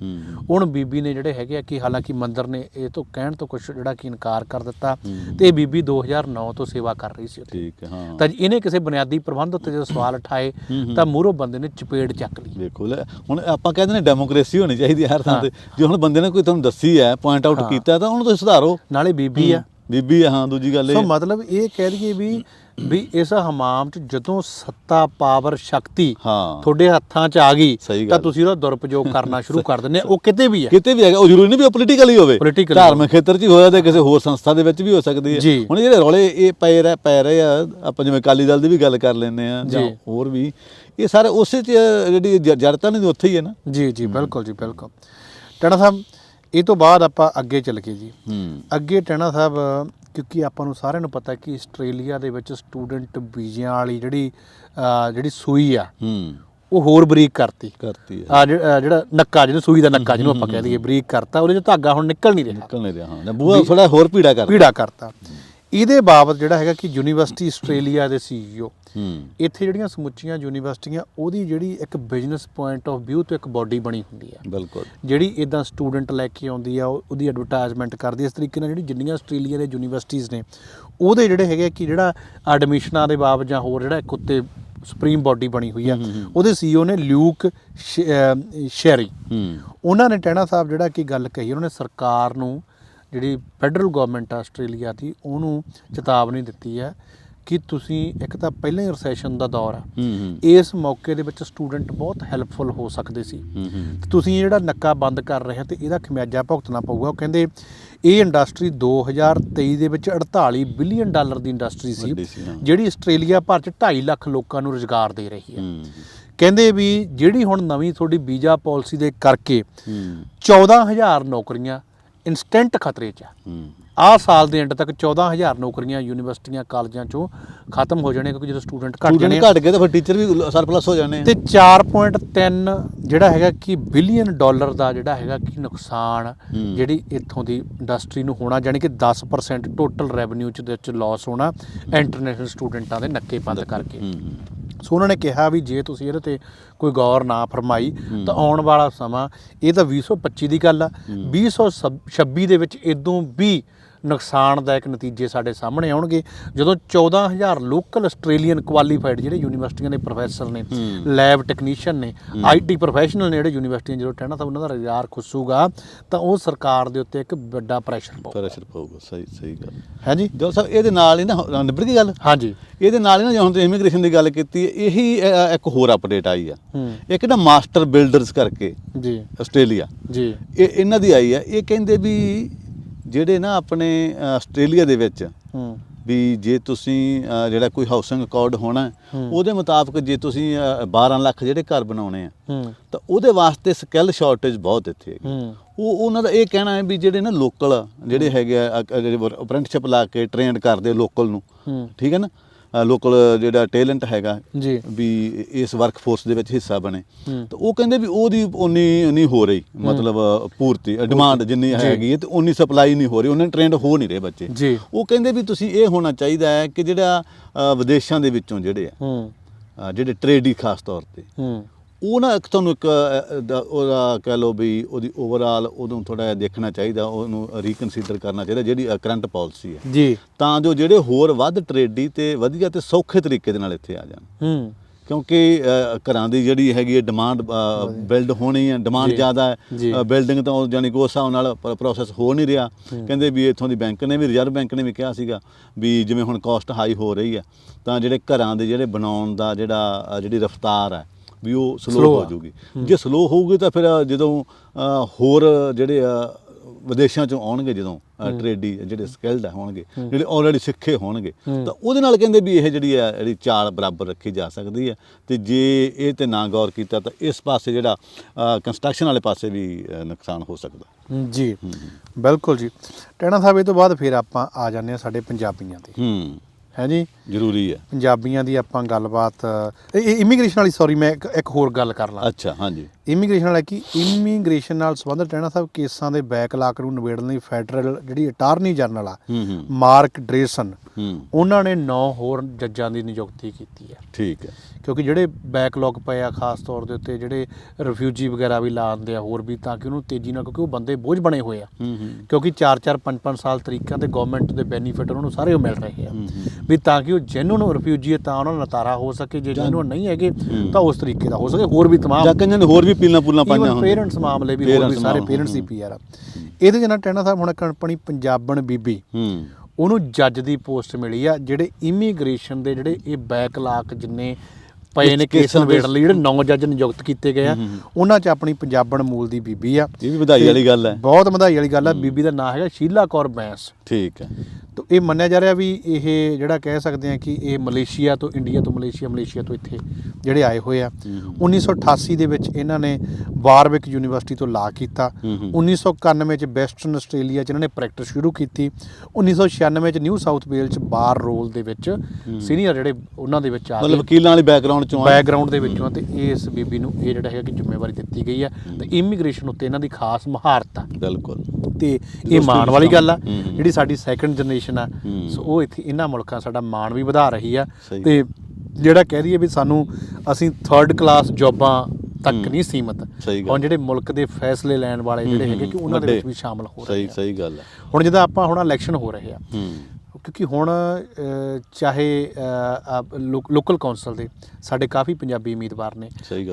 ਹੁਣ ਬੀਬੀ ਨੇ ਜਿਹੜੇ ਹੈਗੇ ਆ ਕਿ ਹਾਲਾਂਕਿ ਮੰਦਿਰ ਨੇ ਇਹ ਤੋਂ ਕਹਿਣ ਤੋਂ ਕੁਝ ਜਿਹੜਾ ਕਿ ਇਨਕਾਰ ਕਰ ਦਿੱਤਾ। ਤੇ ਇਹ ਬੀਬੀ 2009 ਤੋਂ ਸੇਵਾ ਕਰ ਰਹੀ ਸੀ ਉੱਥੇ। ਠੀਕ ਹੈ ਹਾਂ। ਤਾਂ ਇਹਨੇ ਕਿਸੇ ਬੁਨਿਆਦੀ ਪ੍ਰਬੰਧ ਉੱਤੇ ਜਦੋਂ ਸਵਾਲ ਉਠਾਏ। ਤਾਂ ਮੂਹਰੋਂ ਬੰਦੇ ਨੇ ਚਪੇੜ ਚੱਕ ਲਈ। ਵੇਖੋ ਲੈ ਹੁਣ ਆਪਾਂ ਕਹਿੰਦੇ ਨੇ ਡੈਮੋਕ੍ਰੇਸੀ ਹੋਣੀ ਚਾਹੀਦੀ ਹਰ ਥਾਂ। ਤੇ। ਜੇ ਹੁਣ ਬੰਦੇ ਨੇ ਕੋਈ ਤੁਹਾਨੂੰ ਦੱਸੀ ਹੈ ਪੁਆਇੰਟ ਆਊਟ। ਕੀਤਾ ਤਾਂ ਉਹਨੂੰ ਤੁਸੀਂ ਸੁਧਾਰੋ। ਨਾਲੇ ਬੀਬੀ ਆ। ਬੀਬੀ ਹੈ ਹਾਂ ਦੂਜੀ ਗੱਲ ਇਹ। ਸੋ ਮਤਲਬ ਇਹ ਕਹਿ ਦਈਏ ਵੀ ਵੀ ਇਸ ਹਮਾਮ 'ਚ ਜਦੋਂ ਸੱਤਾ ਪਾਵਰ ਸ਼ਕਤੀ ਹਾਂ। ਤੁਹਾਡੇ ਹੱਥਾਂ 'ਚ ਆ ਗਈ ਸਹੀ ਤਾਂ। ਤੁਸੀਂ ਉਹਦਾ ਦੁਰਉਪਯੋਗ ਕਰਨਾ ਸ਼ੁਰੂ ਕਰ ਦਿੰਦੇ ਆ ਉਹ ਕਿਤੇ ਵੀ ਹੈ। ਕਿਤੇ ਵੀ ਹੈਗਾ। ਉਹ ਜ਼ਰੂਰੀ ਨਹੀਂ ਵੀ ਪੋਲੀਟੀਕਲ ਹੀ ਹੋਵੇ। Political ਧਾਰਮਿਕ ਖੇਤਰ 'ਚ ਹੀ ਹੋਇਆ ਤੇ ਕਿਸੇ ਹੋਰ ਸੰਸਥਾ ਦੇ ਵਿੱਚ ਵੀ ਹੋ ਸਕਦੀ ਹੈ। ਜੀ। ਹੁਣ ਜਿਹੜੇ ਰੌਲੇ ਇਹ ਪਏ ਰਹਿ ਪੈ ਰਹੇ ਆ ਆਪਾਂ ਜਿਵੇਂ ਅਕਾਲੀ ਦਲ ਦੀ ਵੀ ਗੱਲ ਕਰ ਲੈਂਦੇ ਆ ਜਾਂ ਜੀ। ਹੋਰ ਵੀ ਇਹ ਸਾਰੇ ਉਸੇ 'ਚ ਜਿਹੜੀ ਜ- ਤਾਂ ਨਹੀਂ ਉੱਥੇ ਹੀ ਹੈ ਨਾ। ਜੀ ਜੀ ਬਿਲਕੁਲ ਜੀ ਬਿਲਕੁਲ। ਟਣਾ ਸਾਹਿਬ ਇਹ ਤੋਂ ਬਾਅਦ ਆਪਾਂ ਅੱਗੇ ਚੱਲ ਗਏ ਜੀ। ਹੂੰ। ਅੱਗੇ ਟਣਾ ਸਾਹਿਬ ਕਿਉਂਕਿ ਆਪਾਂ ਨੂੰ ਸਾਰਿਆਂ ਨੂੰ ਪਤਾ ਕਿ ਆਸਟ੍ਰੇਲੀਆ ਦੇ ਵਿੱਚ ਸਟੂਡੈਂਟ ਵੀਜ਼ਿਆਂ ਵਾਲੀ ਜਿਹੜੀ ਅਹ, ਜਿਹੜੀ ਸੂਈ ਆ ਹੂੰ। ਉਹ ਹੋਰ ਬਰੀਕ ਕਰਤੀ। ਕਰਤੀ ਹੈ ਆ ਜਿਹੜਾ ਨੱਕਾ ਜਿਹਨੂੰ ਸੂਈ ਦਾ ਨੱਕਾ ਜਿਹਨੂੰ ਆਪਾਂ ਕਹਿ ਦਈਏ ਬਰੀਕ ਕਰਤਾ ਉਹਦੇ ਚ ਧਾਗਾ ਹੁਣ ਨਿਕਲ ਨਹੀਂ ਰਿਹਾ। ਨਿਕਲ ਨਹੀਂ ਰਿਹਾ ਹਾਂ। ਜਾਂ ਬੂਹਾ ਥੋੜਾ ਹੋਰ ਪੀੜਾ ਕਰ ਪੀੜਾ ਕਰਤਾ। ਇਹਦੇ ਬਾਬਤ ਜਿਹੜਾ ਹੈਗਾ ਕਿ ਯੂਨੀਵਰਸਿਟੀ ਆਸਟ੍ਰੇਲੀਆ ਦੇ ਸੀਈਓ ਹੂੰ। ਇੱਥੇ ਜਿਹੜੀਆਂ ਸਮੁੱਚੀਆਂ ਯੂਨੀਵਰਸਿਟੀਆਂ ਉਹਦੀ ਜਿਹੜੀ ਇੱਕ ਬਿਜ਼ਨਸ ਪੁਆਇੰਟ ਆਫ View ਤੋਂ ਇੱਕ ਬਾਡੀ ਬਣੀ ਹੁੰਦੀ ਹੈ ਬਿਲਕੁਲ। ਜਿਹੜੀ ਇਦਾਂ ਸਟੂਡੈਂਟ ਲੈ ਕੇ ਆਉਂਦੀ ਆ ਉਹ- ਉਹਦੀ ਐਡਵਰਟਾਈਜ਼ਮੈਂਟ ਕਰਦੀ। ਇਸ ਤਰੀਕੇ ਨਾਲ ਜਿਹੜੀ ਜਿੰਨੀਆਂ ਆਸਟ੍ਰੇਲੀਆ ਦੇ ਯੂਨੀਵਰਸਿਟੀਆਂ ਨੇ ਉਹਦੇ ਜਿਹੜੇ ਹੈਗੇ ਕਿ ਜਿਹੜਾ ਐਡਮਿਸ਼ਨਾਂ ਦੇ ਬਾਬਤ ਜਾਂ ਹੋਰ ਜਿਹੜਾ ਇੱਕ ਉੱਤੇ ਸੁਪਰੀਮ ਬਾਡੀ ਬਣੀ ਹੋਈ ਆ ਉਹਦੇ ਸੀਈਓ ਨੇ ਲਿਊਕ ਸ਼ੈਰੀ ਉਹਨਾਂ ਨੇ ਟੈਣਾ ਸਾਹਿਬ ਜਿਹੜਾ ਕਿ ਗੱਲ ਕਹੀ ਉਹਨਾਂ ਨੇ ਸਰਕਾਰ ਨੂੰ ਜਿਹੜੀ ਫੈਡਰਲ ਗਵਰਨਮੈਂਟ ਆ ਆਸਟ੍ਰੇਲੀਆ ਦੀ ਉਹਨੂੰ ਚੇਤਾਵਨੀ ਦਿੱਤੀ ਹੈ ਕਿ ਤੁਸੀਂ ਇੱਕ ਤਾਂ ਪਹਿਲਾਂ ਹੀ ਰੈਸੈਸ਼ਨ ਦਾ ਦੌਰ ਆ। ਇਸ ਮੌਕੇ ਦੇ ਵਿੱਚ ਸਟੂਡੈਂਟ ਬਹੁਤ ਹੈਲਪਫੁਲ ਹੋ ਸਕਦੇ ਸੀ। ਤੁਸੀਂ ਜਿਹੜਾ ਨੱਕਾ ਬੰਦ ਕਰ ਰਹੇ ਹੋ ਤੇ ਇਹਦਾ ਖਮਿਆਜਾ ਭੁਗਤਣਾ ਪਊਗਾ। ਉਹ ਕਹਿੰਦੇ ਇਹ ਇੰਡਸਟਰੀ 2023 ਦੇ ਵਿੱਚ 48 ਬਿਲੀਅਨ ਡਾਲਰ ਦੀ ਇੰਡਸਟਰੀ ਸੀ। ਜਿਹੜੀ ਆਸਟ੍ਰੇਲੀਆ ਭਰ ਚ 2.5 ਲੱਖ ਲੋਕਾਂ ਨੂੰ ਰੁਜ਼ਗਾਰ ਦੇ ਰਹੀ ਹੈ। ਕਹਿੰਦੇ ਵੀ ਜਿਹੜੀ ਹੁਣ ਨਵੀਂ ਤੁਹਾਡੀ ਵੀਜ਼ਾ ਪਾਲਿਸੀ ਦੇ ਕਰਕੇ ਹੂੰ। 14000 ਨੌਕਰੀਆਂ ਇਨਸਟੈਂਟ ਖਤਰੇ 'ਚ ਆ। ਆਹ ਸਾਲ ਦੇ ਐਂਡ ਤੱਕ 14000 ਨੌਕਰੀਆਂ ਯੂਨੀਵਰਸਿਟੀਆਂ ਕਾਲਜਾਂ 'ਚੋਂ ਖਤਮ ਹੋ ਜਾਣੇ ਕਿਉਂਕਿ ਜਦੋਂ ਸਟੂਡੈਂਟ ਘਟ ਜਾਣੇ ਘਟ ਗਏ ਤਾਂ ਫਿਰ ਟੀਚਰ ਵੀ ਸਰਪਲਸ ਹੋ ਜਾਣੇ ਆ। ਤੇ 4.3 ਜਿਹੜਾ ਹੈਗਾ ਕਿ ਬਿਲੀਅਨ ਡਾਲਰ ਦਾ ਜਿਹੜਾ ਹੈਗਾ ਕਿ ਨੁਕਸਾਨ। ਜਿਹੜੀ ਇੱਥੋਂ ਦੀ ਇੰਡਸਟਰੀ ਨੂੰ ਹੋਣਾ ਜਾਣੀ ਕਿ 10% ਟੋਟਲ ਰੈਵਨਿਊ ਚ ਦੇ ਵਿੱਚ ਲਾਸ ਹੋਣਾ ਇੰਟਰਨੈਸ਼ਨਲ ਸਟੂਡੈਂਟਾਂ ਦੇ ਨੱਕੇ ਬੰਦ ਕਰਕੇ। ਸੋ ਉਹਨਾਂ ਨੇ ਕਿਹਾ ਵੀ ਜੇ ਤੁਸੀਂ ਇਹਦੇ ਤੇ ਕੋਈ ਗੌਰ ਨਾ ਫਰਮਾਈ ਤਾਂ ਆਉਣ ਵਾਲਾ ਸਮਾਂ ਇਹ ਤਾਂ 2025 ਦੀ ਗੱਲ ਆ। 2026 ਦੇ ਵਿੱਚ ਇਦੋਂ ਵੀ ਨੁਕਸਾਨਦਾਇਕ ਨਤੀਜੇ ਸਾਡੇ ਸਾਹਮਣੇ ਆਉਣਗੇ। ਜਦੋਂ 14000 ਲੋਕਲ ਆਸਟ੍ਰੇਲੀਅਨ ਕੁਆਲੀਫਾਈਡ ਜਿਹੜੇ ਯੂਨੀਵਰਸਿਟੀਆਂ ਦੇ ਪ੍ਰੋਫੈਸਰ ਨੇ। ਲੈਬ ਟੈਕਨੀਸ਼ੀਅਨ ਨੇ ਆਈਟੀ ਪ੍ਰੋਫੈਸ਼ਨਲ ਨੇ ਜਿਹੜੇ ਯੂਨੀਵਰਸਿਟੀਆਂ ਜਦੋਂ ਟਹਿਣਾ ਸਾਹਿਬ ਉਹਨਾਂ ਦਾ ਰੁਜ਼ਗਾਰ ਖੁੱਸੂਗਾ ਤਾਂ ਉਹ ਸਰਕਾਰ ਦੇ ਉੱਤੇ ਇੱਕ ਵੱਡਾ ਪ੍ਰੈਸ਼ਰ ਪਊ ਪ੍ਰੈਸ਼ਰ ਪਊਗਾ ਸਹੀ ਸਹੀ ਗੱਲ। ਹੈ ਜੀ ਜੋ ਸਾਹਿਬ ਇਹਦੇ ਨਾਲ ਹੀ ਨਾ ਨਿਬੜ ਗਈ ਗੱਲ? ਹਾਂਜੀ। ਇਹਦੇ ਨਾਲ ਹੀ ਨਾ ਜਦੋਂ ਤੁਸੀਂ ਇਮੀਗ੍ਰੇਸ਼ਨ ਦੀ ਗੱਲ ਕੀਤੀ ਇਹੀ ਇੱਕ ਹੋਰ ਅਪਡੇਟ ਆਈ ਆ। ਇੱਕ ਨਾ ਮਾਸਟਰ ਬਿਲਡਰਸ ਕਰਕੇ ਜੀ। ਆਸਟ੍ਰੇਲੀਆ ਜੀ। ਇਹ ਇਹਨਾਂ ਦੀ ਆਈ ਆ। ਇਹ ਕਹਿੰਦੇ ਵੀ ਜਿਹੜੇ ਨਾ ਆਪਣੇ ਆਸਟ੍ਰੇਲੀਆ ਦੇ ਵਿੱਚ ਹੂੰ। ਵੀ ਜੇ ਤੁਸੀਂ ਜਿਹੜਾ ਕੋਈ ਹਾਊਸਿੰਗ ਅਕਾਰਡ ਹੋਣਾ। ਉਹਦੇ ਮੁਤਾਬਕ ਜੇ ਤੁਸੀਂ ਅ, 12 ਲੱਖ ਜਿਹੜੇ ਘਰ ਬਣਾਉਣੇ ਆ ਤਾਂ ਉਹਦੇ ਵਾਸਤੇ ਸਕਿੱਲ ਸ਼ਾਰਟੇਜ ਬਹੁਤ ਇੱਥੇ ਹੈਗੀ। ਹੂੰ। ਉਹ ਉਹਨਾਂ ਦਾ ਇਹ ਕਹਿਣਾ ਹੈ ਵੀ ਜਿਹੜੇ ਨਾ ਲੋਕਲ ਜਿਹੜੇ ਹੈਗੇ ਆ ਜਿਹੜੇ ਅਪ੍ਰੈਂਟਿਸਸ਼ਿਪ ਲਾ ਕੇ ਟ੍ਰੇਨਡ ਕਰਦੇ ਲੋਕਲ ਨੂੰ ਠੀਕ ਹੈ ਨਾ? ਲੋਕਲ ਜਿਹੜਾ ਟੈਲੈਂਟ ਹੈਗਾ ਜੀ। ਵੀ ਇਸ ਵਰਕਫੋਰਸ ਦੇ ਵਿੱਚ ਹਿੱਸਾ ਬਣੇ। ਤਾਂ ਉਹ ਕਹਿੰਦੇ ਵੀ ਉਹਦੀ ਉਨੀ ਨਹੀਂ ਹੋ ਰਹੀ ਮਤਲਬ ਪੂਰਤੀ ਡਿਮਾਂਡ ਜਿੰਨੀ। ਹੈਗੀ ਹੈ ਤੇ ਉਨੀ ਸਪਲਾਈ ਨਹੀਂ ਹੋ ਰਹੀ ਉਹਨਾਂ ਟ੍ਰੈਂਡ ਹੋ ਨਹੀਂ ਰਹੇ ਬੱਚੇ। ਉਹ ਕਹਿੰਦੇ ਵੀ ਤੁਸੀਂ ਇਹ ਹੋਣਾ ਚਾਹੀਦਾ ਹੈ ਕਿ ਜਿਹੜਾ ਵਿਦੇਸ਼ਾਂ ਦੇ ਵਿੱਚੋਂ ਜਿਹੜੇ ਆ ਜਿਹੜੇ ਟ੍ਰੇਡੀ ਖਾਸ ਤੌਰ ਤੇ। ਉਹ ਨਾ ਇੱਕ ਤੁਹਾਨੂੰ ਇੱਕ ਅ, ਦਾ- ਉਹਦਾ ਕਹਿ ਲਓ ਵੀ ਉਹਦੀ ਓਵਰਆਲ ਉਹਨੂੰ ਥੋੜਾ ਜਿਹਾ ਦੇਖਣਾ ਚਾਹੀਦਾ ਉਹਨੂੰ ਰੀਕਨਸੀਡਰ ਕਰਨਾ ਚਾਹੀਦਾ ਜਿਹੜੀ ਕਰੰਟ ਪਾਲਿਸੀ ਹੈ। ਜੀ। ਤਾਂ ਜੋ ਜਿਹੜੇ ਹੋਰ ਵੱਧ ਟ੍ਰੇਡੀ ਤੇ ਵਧੀਆ ਤੇ ਸੌਖੇ ਤਰੀਕੇ ਦੇ ਨਾਲ ਇੱਥੇ ਆ ਜਾਣ। ਹੂੰ। ਕਿਉਂਕਿ ਅ, ਘਰਾਂ ਦੀ ਜਿਹੜੀ ਹੈਗੀ ਹੈ ਡਿਮਾਂਡ ਬਿਲਡ ਹੋਣੀ ਹੈ ਡਿਮਾਂਡ ਜੀ, ਜ਼ਿਆਦਾ ਜੀ। ਹੈ ਬਿਲਡਿੰਗ ਤਾਂ ਉਹ ਜਾਨੀ ਕਿ ਉਸ ਹਿਸਾਬ ਨਾਲ ਪ੍ਰੋਸੈਸ ਹੋ ਨਹੀਂ ਰਿਹਾ। ਕਹਿੰਦੇ ਵੀ ਇੱਥੋਂ ਦੀ ਬੈਂਕ ਨੇ ਵੀ ਰਿਜ਼ਰਵ ਬੈਂਕ ਨੇ ਵੀ ਕਿਹਾ ਸੀਗਾ ਵੀ ਜਿਵੇਂ ਹੁਣ ਕਾਸਟ ਹਾਈ ਹੋ ਰਹੀ ਹੈ ਤਾਂ ਜਿਹੜੇ ਘਰਾਂ ਦੇ ਜਿਹੜੇ ਬਣਾਉਣ ਦਾ ਜਿਹੜਾ ਅ, ਜਿਹੜੀ ਰਫਤਾਰ ਹੈ ਵੀ ਉਹ ਸਲੋ ਹੋ ਆ। ਜਾਊਗੀ ਜੇ ਸਲੋ ਹੋਊਗੀ ਤਾਂ ਫਿਰ ਜਦੋਂ ਹੋਰ ਜਿਹੜੇ ਅ, ਵਿਦੇਸ਼ਾਂ ਚੋਂ ਆਉਣਗੇ ਜਦੋਂ ਟ੍ਰੇਡੀ ਜਿਹੜੇ ਸਕਿਲਡ ਹੋਣਗੇ ਜਿਹੜੇ ਆਲਰੇਡੀ ਸਿੱਖੇ ਹੋਣਗੇ ਤਾਂ ਉਹਦੇ ਨਾਲ ਕਹਿੰਦੇ ਵੀ ਇਹ ਜਿਹੜੀ ਹੈ ਜਿਹੜੀ ਚਾਲ ਬਰਾਬਰ ਰੱਖੀ ਜਾ ਸਕਦੀ ਹੈ ਤੇ ਜੇ ਇਹ ਤੇ ਨਾ ਗੌਰ ਕੀਤਾ ਤਾਂ ਇਸ ਪਾਸੇ ਜਿਹੜਾ ਕੰਸਟਰਕਸ਼ਨ ਵਾਲੇ ਪਾਸੇ ਵੀ ਨੁਕਸਾਨ ਹੋ ਸਕਦਾ। ਜੀ। ਬਿਲਕੁਲ ਜੀ। ਟੈਣਾ ਸਾਹਿਬ ਇਹ ਤੋਂ ਬਾਅਦ ਫਿਰ ਆਪਾਂ ਆ ਜਾਂਦੇ ਹਾਂ ਸਾਡੇ ਪੰਜਾਬੀਆਂ ਤੇ। ਹੂੰ। ਹੈ ਜੀ? ਜ਼ਰੂਰੀ ਹੈ। ਪੰਜਾਬੀਆਂ ਦੀ ਆਪਾਂ ਗੱਲਬਾਤ ਇਹ ਇਮੀਗ੍ਰੇਸ਼ਨ ਵਾਲੀ ਸੌਰੀ ਮੈਂ ਇੱਕ ਇੱਕ ਹੋਰ ਗੱਲ ਕਰ ਲਾਂ। ਅੱਛਾ ਹਾਂਜੀ। ਇਮੀਗ੍ਰੇਸ਼ਨ ਵਾਲਾ ਕੀ? ਇਮੀਗ੍ਰੇਸ਼ਨ ਨਾਲ ਸੰਬੰਧਿਤ ਟੈਣਾ ਸਾਹਿਬ ਕੇਸਾਂ ਦੇ ਬੈਕਲਾਗ ਨੂੰ ਨਿਬੇੜਨ ਲਈ ਫੈਡਰਲ ਜਿਹੜੀ ਅਟਾਰਨੀ ਜਨਰਲ ਆ ਹੂੰ ਹੂੰ। ਮਾਰਕ ਡਰੇਸਨ ਹੂੰ। ਉਹਨਾਂ ਨੇ 9 ਹੋਰ ਜੱਜਾਂ ਦੀ ਨਿਯੁਕਤੀ ਕੀਤੀ ਹੈ। ਠੀਕ ਹੈ। ਕਿਉਂਕਿ ਜਿਹੜੇ ਬੈਕਲੌਗ ਪਏ ਆ ਖਾਸ ਤੌਰ ਦੇ ਉੱਤੇ ਜਿਹੜੇ ਰਿਫਿਊਜੀ ਵਗੈਰਾ ਵੀ ਲਾ ਦਿੰਦੇ ਆ ਹੋਰ ਵੀ ਤਾਂ ਕਿ ਉਹਨੂੰ ਤੇਜ਼ੀ ਨਾਲ ਕਿਉਂਕਿ ਉਹ ਬੰਦੇ ਬੋਝ ਬਣੇ ਹੋਏ ਆ। ਕਿਉਂਕਿ 4-4 5-5 ਸਾਲ ਤਰੀਕਿਆਂ ਤੇ ਗਵਰਨਮੈਂਟ ਦੇ ਬੈਨੀਫਿਟ ਉਹਨਾਂ ਨੂੰ ਸਾਰੇ ਉਹ ਮਿਲ ਰਹੇ ਆ। ਵੀ ਤਾਂ ਕਿ ਉਹ ਜੈਨੂਨ ਰਿਫਿਊਜੀ ਹੈ ਤਾਂ ਉਹਨਾਂ ਨੂੰ ਨਤਾਰਾ ਹੋ ਸਕੇ ਜੇ ਜੈਨੂਨ ਨਹੀਂ ਹੈਗੇ ਤਾਂ ਉਸ ਤਰੀਕੇ ਦਾ ਹੋ ਸਕੇ ਹੋਰ ਵੀ ਤਮਾਮ ਜਾਂ ਨੇ ਹੋਰ ਵੀ ਪੀਲਾਂ ਪੂਲਾਂ ਪਾਈਆਂ ਹੁੰਦੀਆਂ। ਪੇਰੈਂਟਸ ਮਾਮਲੇ ਵੀ ਹੋਰ ਵੀ ਸਾਰੇ ਪੇਰੈਂਟਸ ਹੂੰ। ਪੀਆਰ ਆ। ਇਹਦੇ ਜਨਾ ਟੈਣਾ ਸਾਹਿਬ ਹੁਣ ਆਪਣੀ ਪੰਜਾਬਣ ਬੀਬੀ ਉਹਨੂੰ ਜੱਜ ਦੀ ਪੋਸਟ ਮਿਲੀ ਆ ਜਿਹੜੇ ਇਮੀਗ੍ਰੇਸ਼ਨ ਦੇ ਜਿਹੜੇ ਇਹ ਬੈਕਲਾਕ ਜਿੰਨੇ ਪਏ ਨੇ ਕੇਸ ਨਿਬੇੜਨ ਲਈ ਜਿਹੜੇ ਨੌ ਜੱਜ ਨਿਯੁਕਤ ਕੀਤੇ ਗਏ ਆ। ਉਹਨਾਂ 'ਚ ਆਪਣੀ ਪੰਜਾਬਣ ਮੂਲ ਦੀ ਬੀਬੀ ਆ। ਇਹ ਵੀ ਵਧਾਈ ਵਾਲੀ ਗੱਲ ਹੈ। ਬਹੁਤ ਵਧਾਈ ਵਾਲੀ ਗੱਲ ਆ ਬੀਬੀ ਦਾ ਨਾਮ ਹੈਗਾ ਸ਼ੀਲਾ ਕੌਰ ਬੈਂਸ। ਠੀਕ ਹੈ। ਤਾਂ ਇਹ ਮੰਨਿਆ ਜਾ ਰਿਹਾ ਵੀ ਇਹ ਜਿਹੜਾ ਕਹਿ ਸਕਦੇ ਆ ਕਿ ਇਹ ਮਲੇਸ਼ੀਆ ਤੋਂ ਇੰਡੀਆ ਤੋਂ ਮਲੇਸ਼ੀਆ ਮਲੇਸ਼ੀਆ ਤੋਂ ਇੱਥੇ ਜਿਹੜੇ ਆਏ ਹੋਏ ਆ। 1988 ਦੇ ਵਿੱਚ ਇਹਨਾਂ ਨੇ ਵਾਰਵਿਕ ਯੂਨੀਵਰਸਿਟੀ ਤੋਂ ਲਾ ਕੀਤਾ। ਹੂੰ, ਹੂੰ। 1991 ਚ ਵੈਸਟਰਨ ਆਸਟ੍ਰੇਲੀਆ ਚ ਇਹਨਾਂ ਨੇ ਪ੍ਰੈਕਟਿਸ ਸ਼ੁਰੂ ਕੀਤੀ। 1996 ਚ ਨਿਊ ਸਾਊਥ ਵੇਲ ਚ ਬਾਰ ਰੋਲ ਦੇ ਵਿੱਚ ਸੀਨੀਅਰ ਜਿਹੜੇ ਉਹਨਾਂ ਦੇ ਵਿੱਚ ਆ ਮਤਲਬ ਵਕੀਲਾਂ ਵਾਲੀ ਬੈਕਗ੍ਰਾਉਂਡ ਚੋਂ ਬੈਕਗ੍ਰਾਉਂਡ ਦੇ ਵਿੱਚੋਂ ਤੇ ਇਸ ਬੀਬੀ ਨੂੰ ਇਹ ਜਿਹੜਾ ਹੈਗਾ ਕਿ ਜ਼ਿੰਮੇਵਾਰੀ ਦਿੱਤੀ ਗਈ ਹੈ। ਤੇ ਇਮੀਗ੍ਰੇਸ਼ਨ ਉੱਤੇ ਇਹਨਾਂ ਦੀ ਖਾਸ ਮਹਾਰਤ। ਆ ਬਿਲਕੁਲ। ਤੇ ਇਹ ਮਾਣ ਵਾਲੀ ਗੱਲ ਆ। ਜਿਹੜੀ ਸਾਡੀ ਸੈਕੰਡ ਜਨਰੇਸ਼ਨ ਆ। ਹੂੰ। ਸੋ ਉਹ ਇੱਥੇ ਇਹਨਾਂ ਮੁਲਕਾਂ ਸਾਡਾ ਮਾਣ ਵੀ ਵਧਾ ਰਹੀ ਆ। ਤੇ ਜਿਹੜਾ ਕਹਿ ਦਈਏ ਵੀ ਸਾਨੂੰ ਅਸੀਂ ਥਰਡ ਕਲਾਸ ਜੌਬਾਂ ਤੱਕ ਨਹੀਂ ਸੀਮਤ। ਹੁਣ ਜਿਹੜੇ ਮੁਲਕ ਦੇ ਫੈਸਲੇ ਲੈਣ ਵਾਲੇ ਜਿਹੜੇ ਹੈਗੇ ਕਿ ਉਹਨਾਂ ਦੇ। ਵਿੱਚ ਵੀ ਸ਼ਾਮਲ ਹੋ ਰਹੇ ਸਹੀ ਆ। ਸਹੀ ਗੱਲ ਹੈ ਹੁਣ ਜਦੋਂ ਆਪਾਂ ਹੁਣ ਇਲੈਕਸ਼ਨ ਹੋ ਰਹੇ ਆ। ਕਿਉਂਕਿ ਹੁਣ ਚਾਹੇ ਲੋਕਲ ਕੌਂਸਲ ਦੇ ਸਾਡੇ ਕਾਫੀ ਪੰਜਾਬੀ ਉਮੀਦਵਾਰ ਨੇ।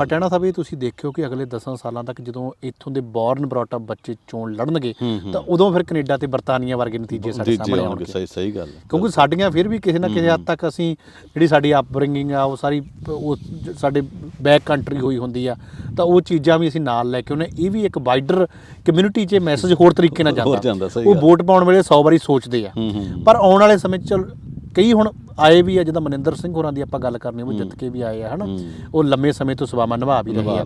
ਟੈਣਾ ਸਾਹਿਬ ਇਹ ਤੁਸੀਂ ਦੇਖਿਓ ਕਿ ਅਗਲੇ 10 ਸਾਲਾਂ ਤੱਕ ਜਦੋਂ ਇੱਥੋਂ ਦੇ ਬੌਰਨ ਬ੍ਰੌਟ ਅਪ ਬੱਚੇ ਚੋਣ ਲੜਨਗੇ। ਤਾਂ ਉਦੋਂ ਫਿਰ ਕੈਨੇਡਾ ਤੇ ਬਰਤਾਨੀਆ ਵਰਗੇ ਨਤੀਜੇ ਸਾਡੇ ਸਾਹਮਣੇ ਆਉਣਗੇ। ਸਹੀ ਸਹੀ ਗੱਲ ਕਿਉਂਕਿ ਸਾਡੀਆਂ ਫਿਰ ਵੀ ਕਿਸੇ ਨਾ ਕਿਸੇ ਹੱਦ ਤੱਕ ਅਸੀਂ ਜਿਹੜੀ ਸਾਡੀ ਅਪਬ੍ਰਿੰਗਿੰਗ ਆ ਉਹ ਸਾਰੀ ਉਹ ਸਾਡੇ ਬੈਕ ਕੰਟਰੀ ਹੋਈ ਹੁੰਦੀ ਆ ਤਾਂ ਉਹ ਚੀਜ਼ਾਂ ਵੀ ਅਸੀਂ ਨਾਲ ਲੈ ਕੇ ਉਹਨੇ ਇਹ ਵੀ ਇੱਕ ਵਾਈਡਰ ਕਮਿਊਨਿਟੀ 'ਚ ਮੈਸੇਜ ਹੋਰ ਤਰੀਕੇ ਨਾਲ ਜਾਂਦਾ। ਉਹ। ਵੋਟ ਪਾਉਣ ਵੇਲੇ 100 ਵਾਰੀ ਸੋਚਦੇ ਆ। ਪਰ ਆਉਣ ਵਾਲੇ ਸਮੇਂ 'ਚ ਚਲ ਕਈ ਹੁਣ ਆਏ ਵੀ ਆ ਜਿੱਦਾਂ ਮਨਿੰਦਰ ਸਿੰਘ ਹੋਰਾਂ ਦੀ ਆਪਾਂ ਗੱਲ ਕਰਨੀ ਉਹ ਜਿੱਤ ਕੇ ਵੀ ਆਏ ਆ ਹਨਾ। ਉਹ ਲੰਮੇ ਸਮੇਂ ਤੋਂ ਸੇਵਾਵਾਂ ਨਿਭਾ ਵੀ ਰਹੇ ਆ।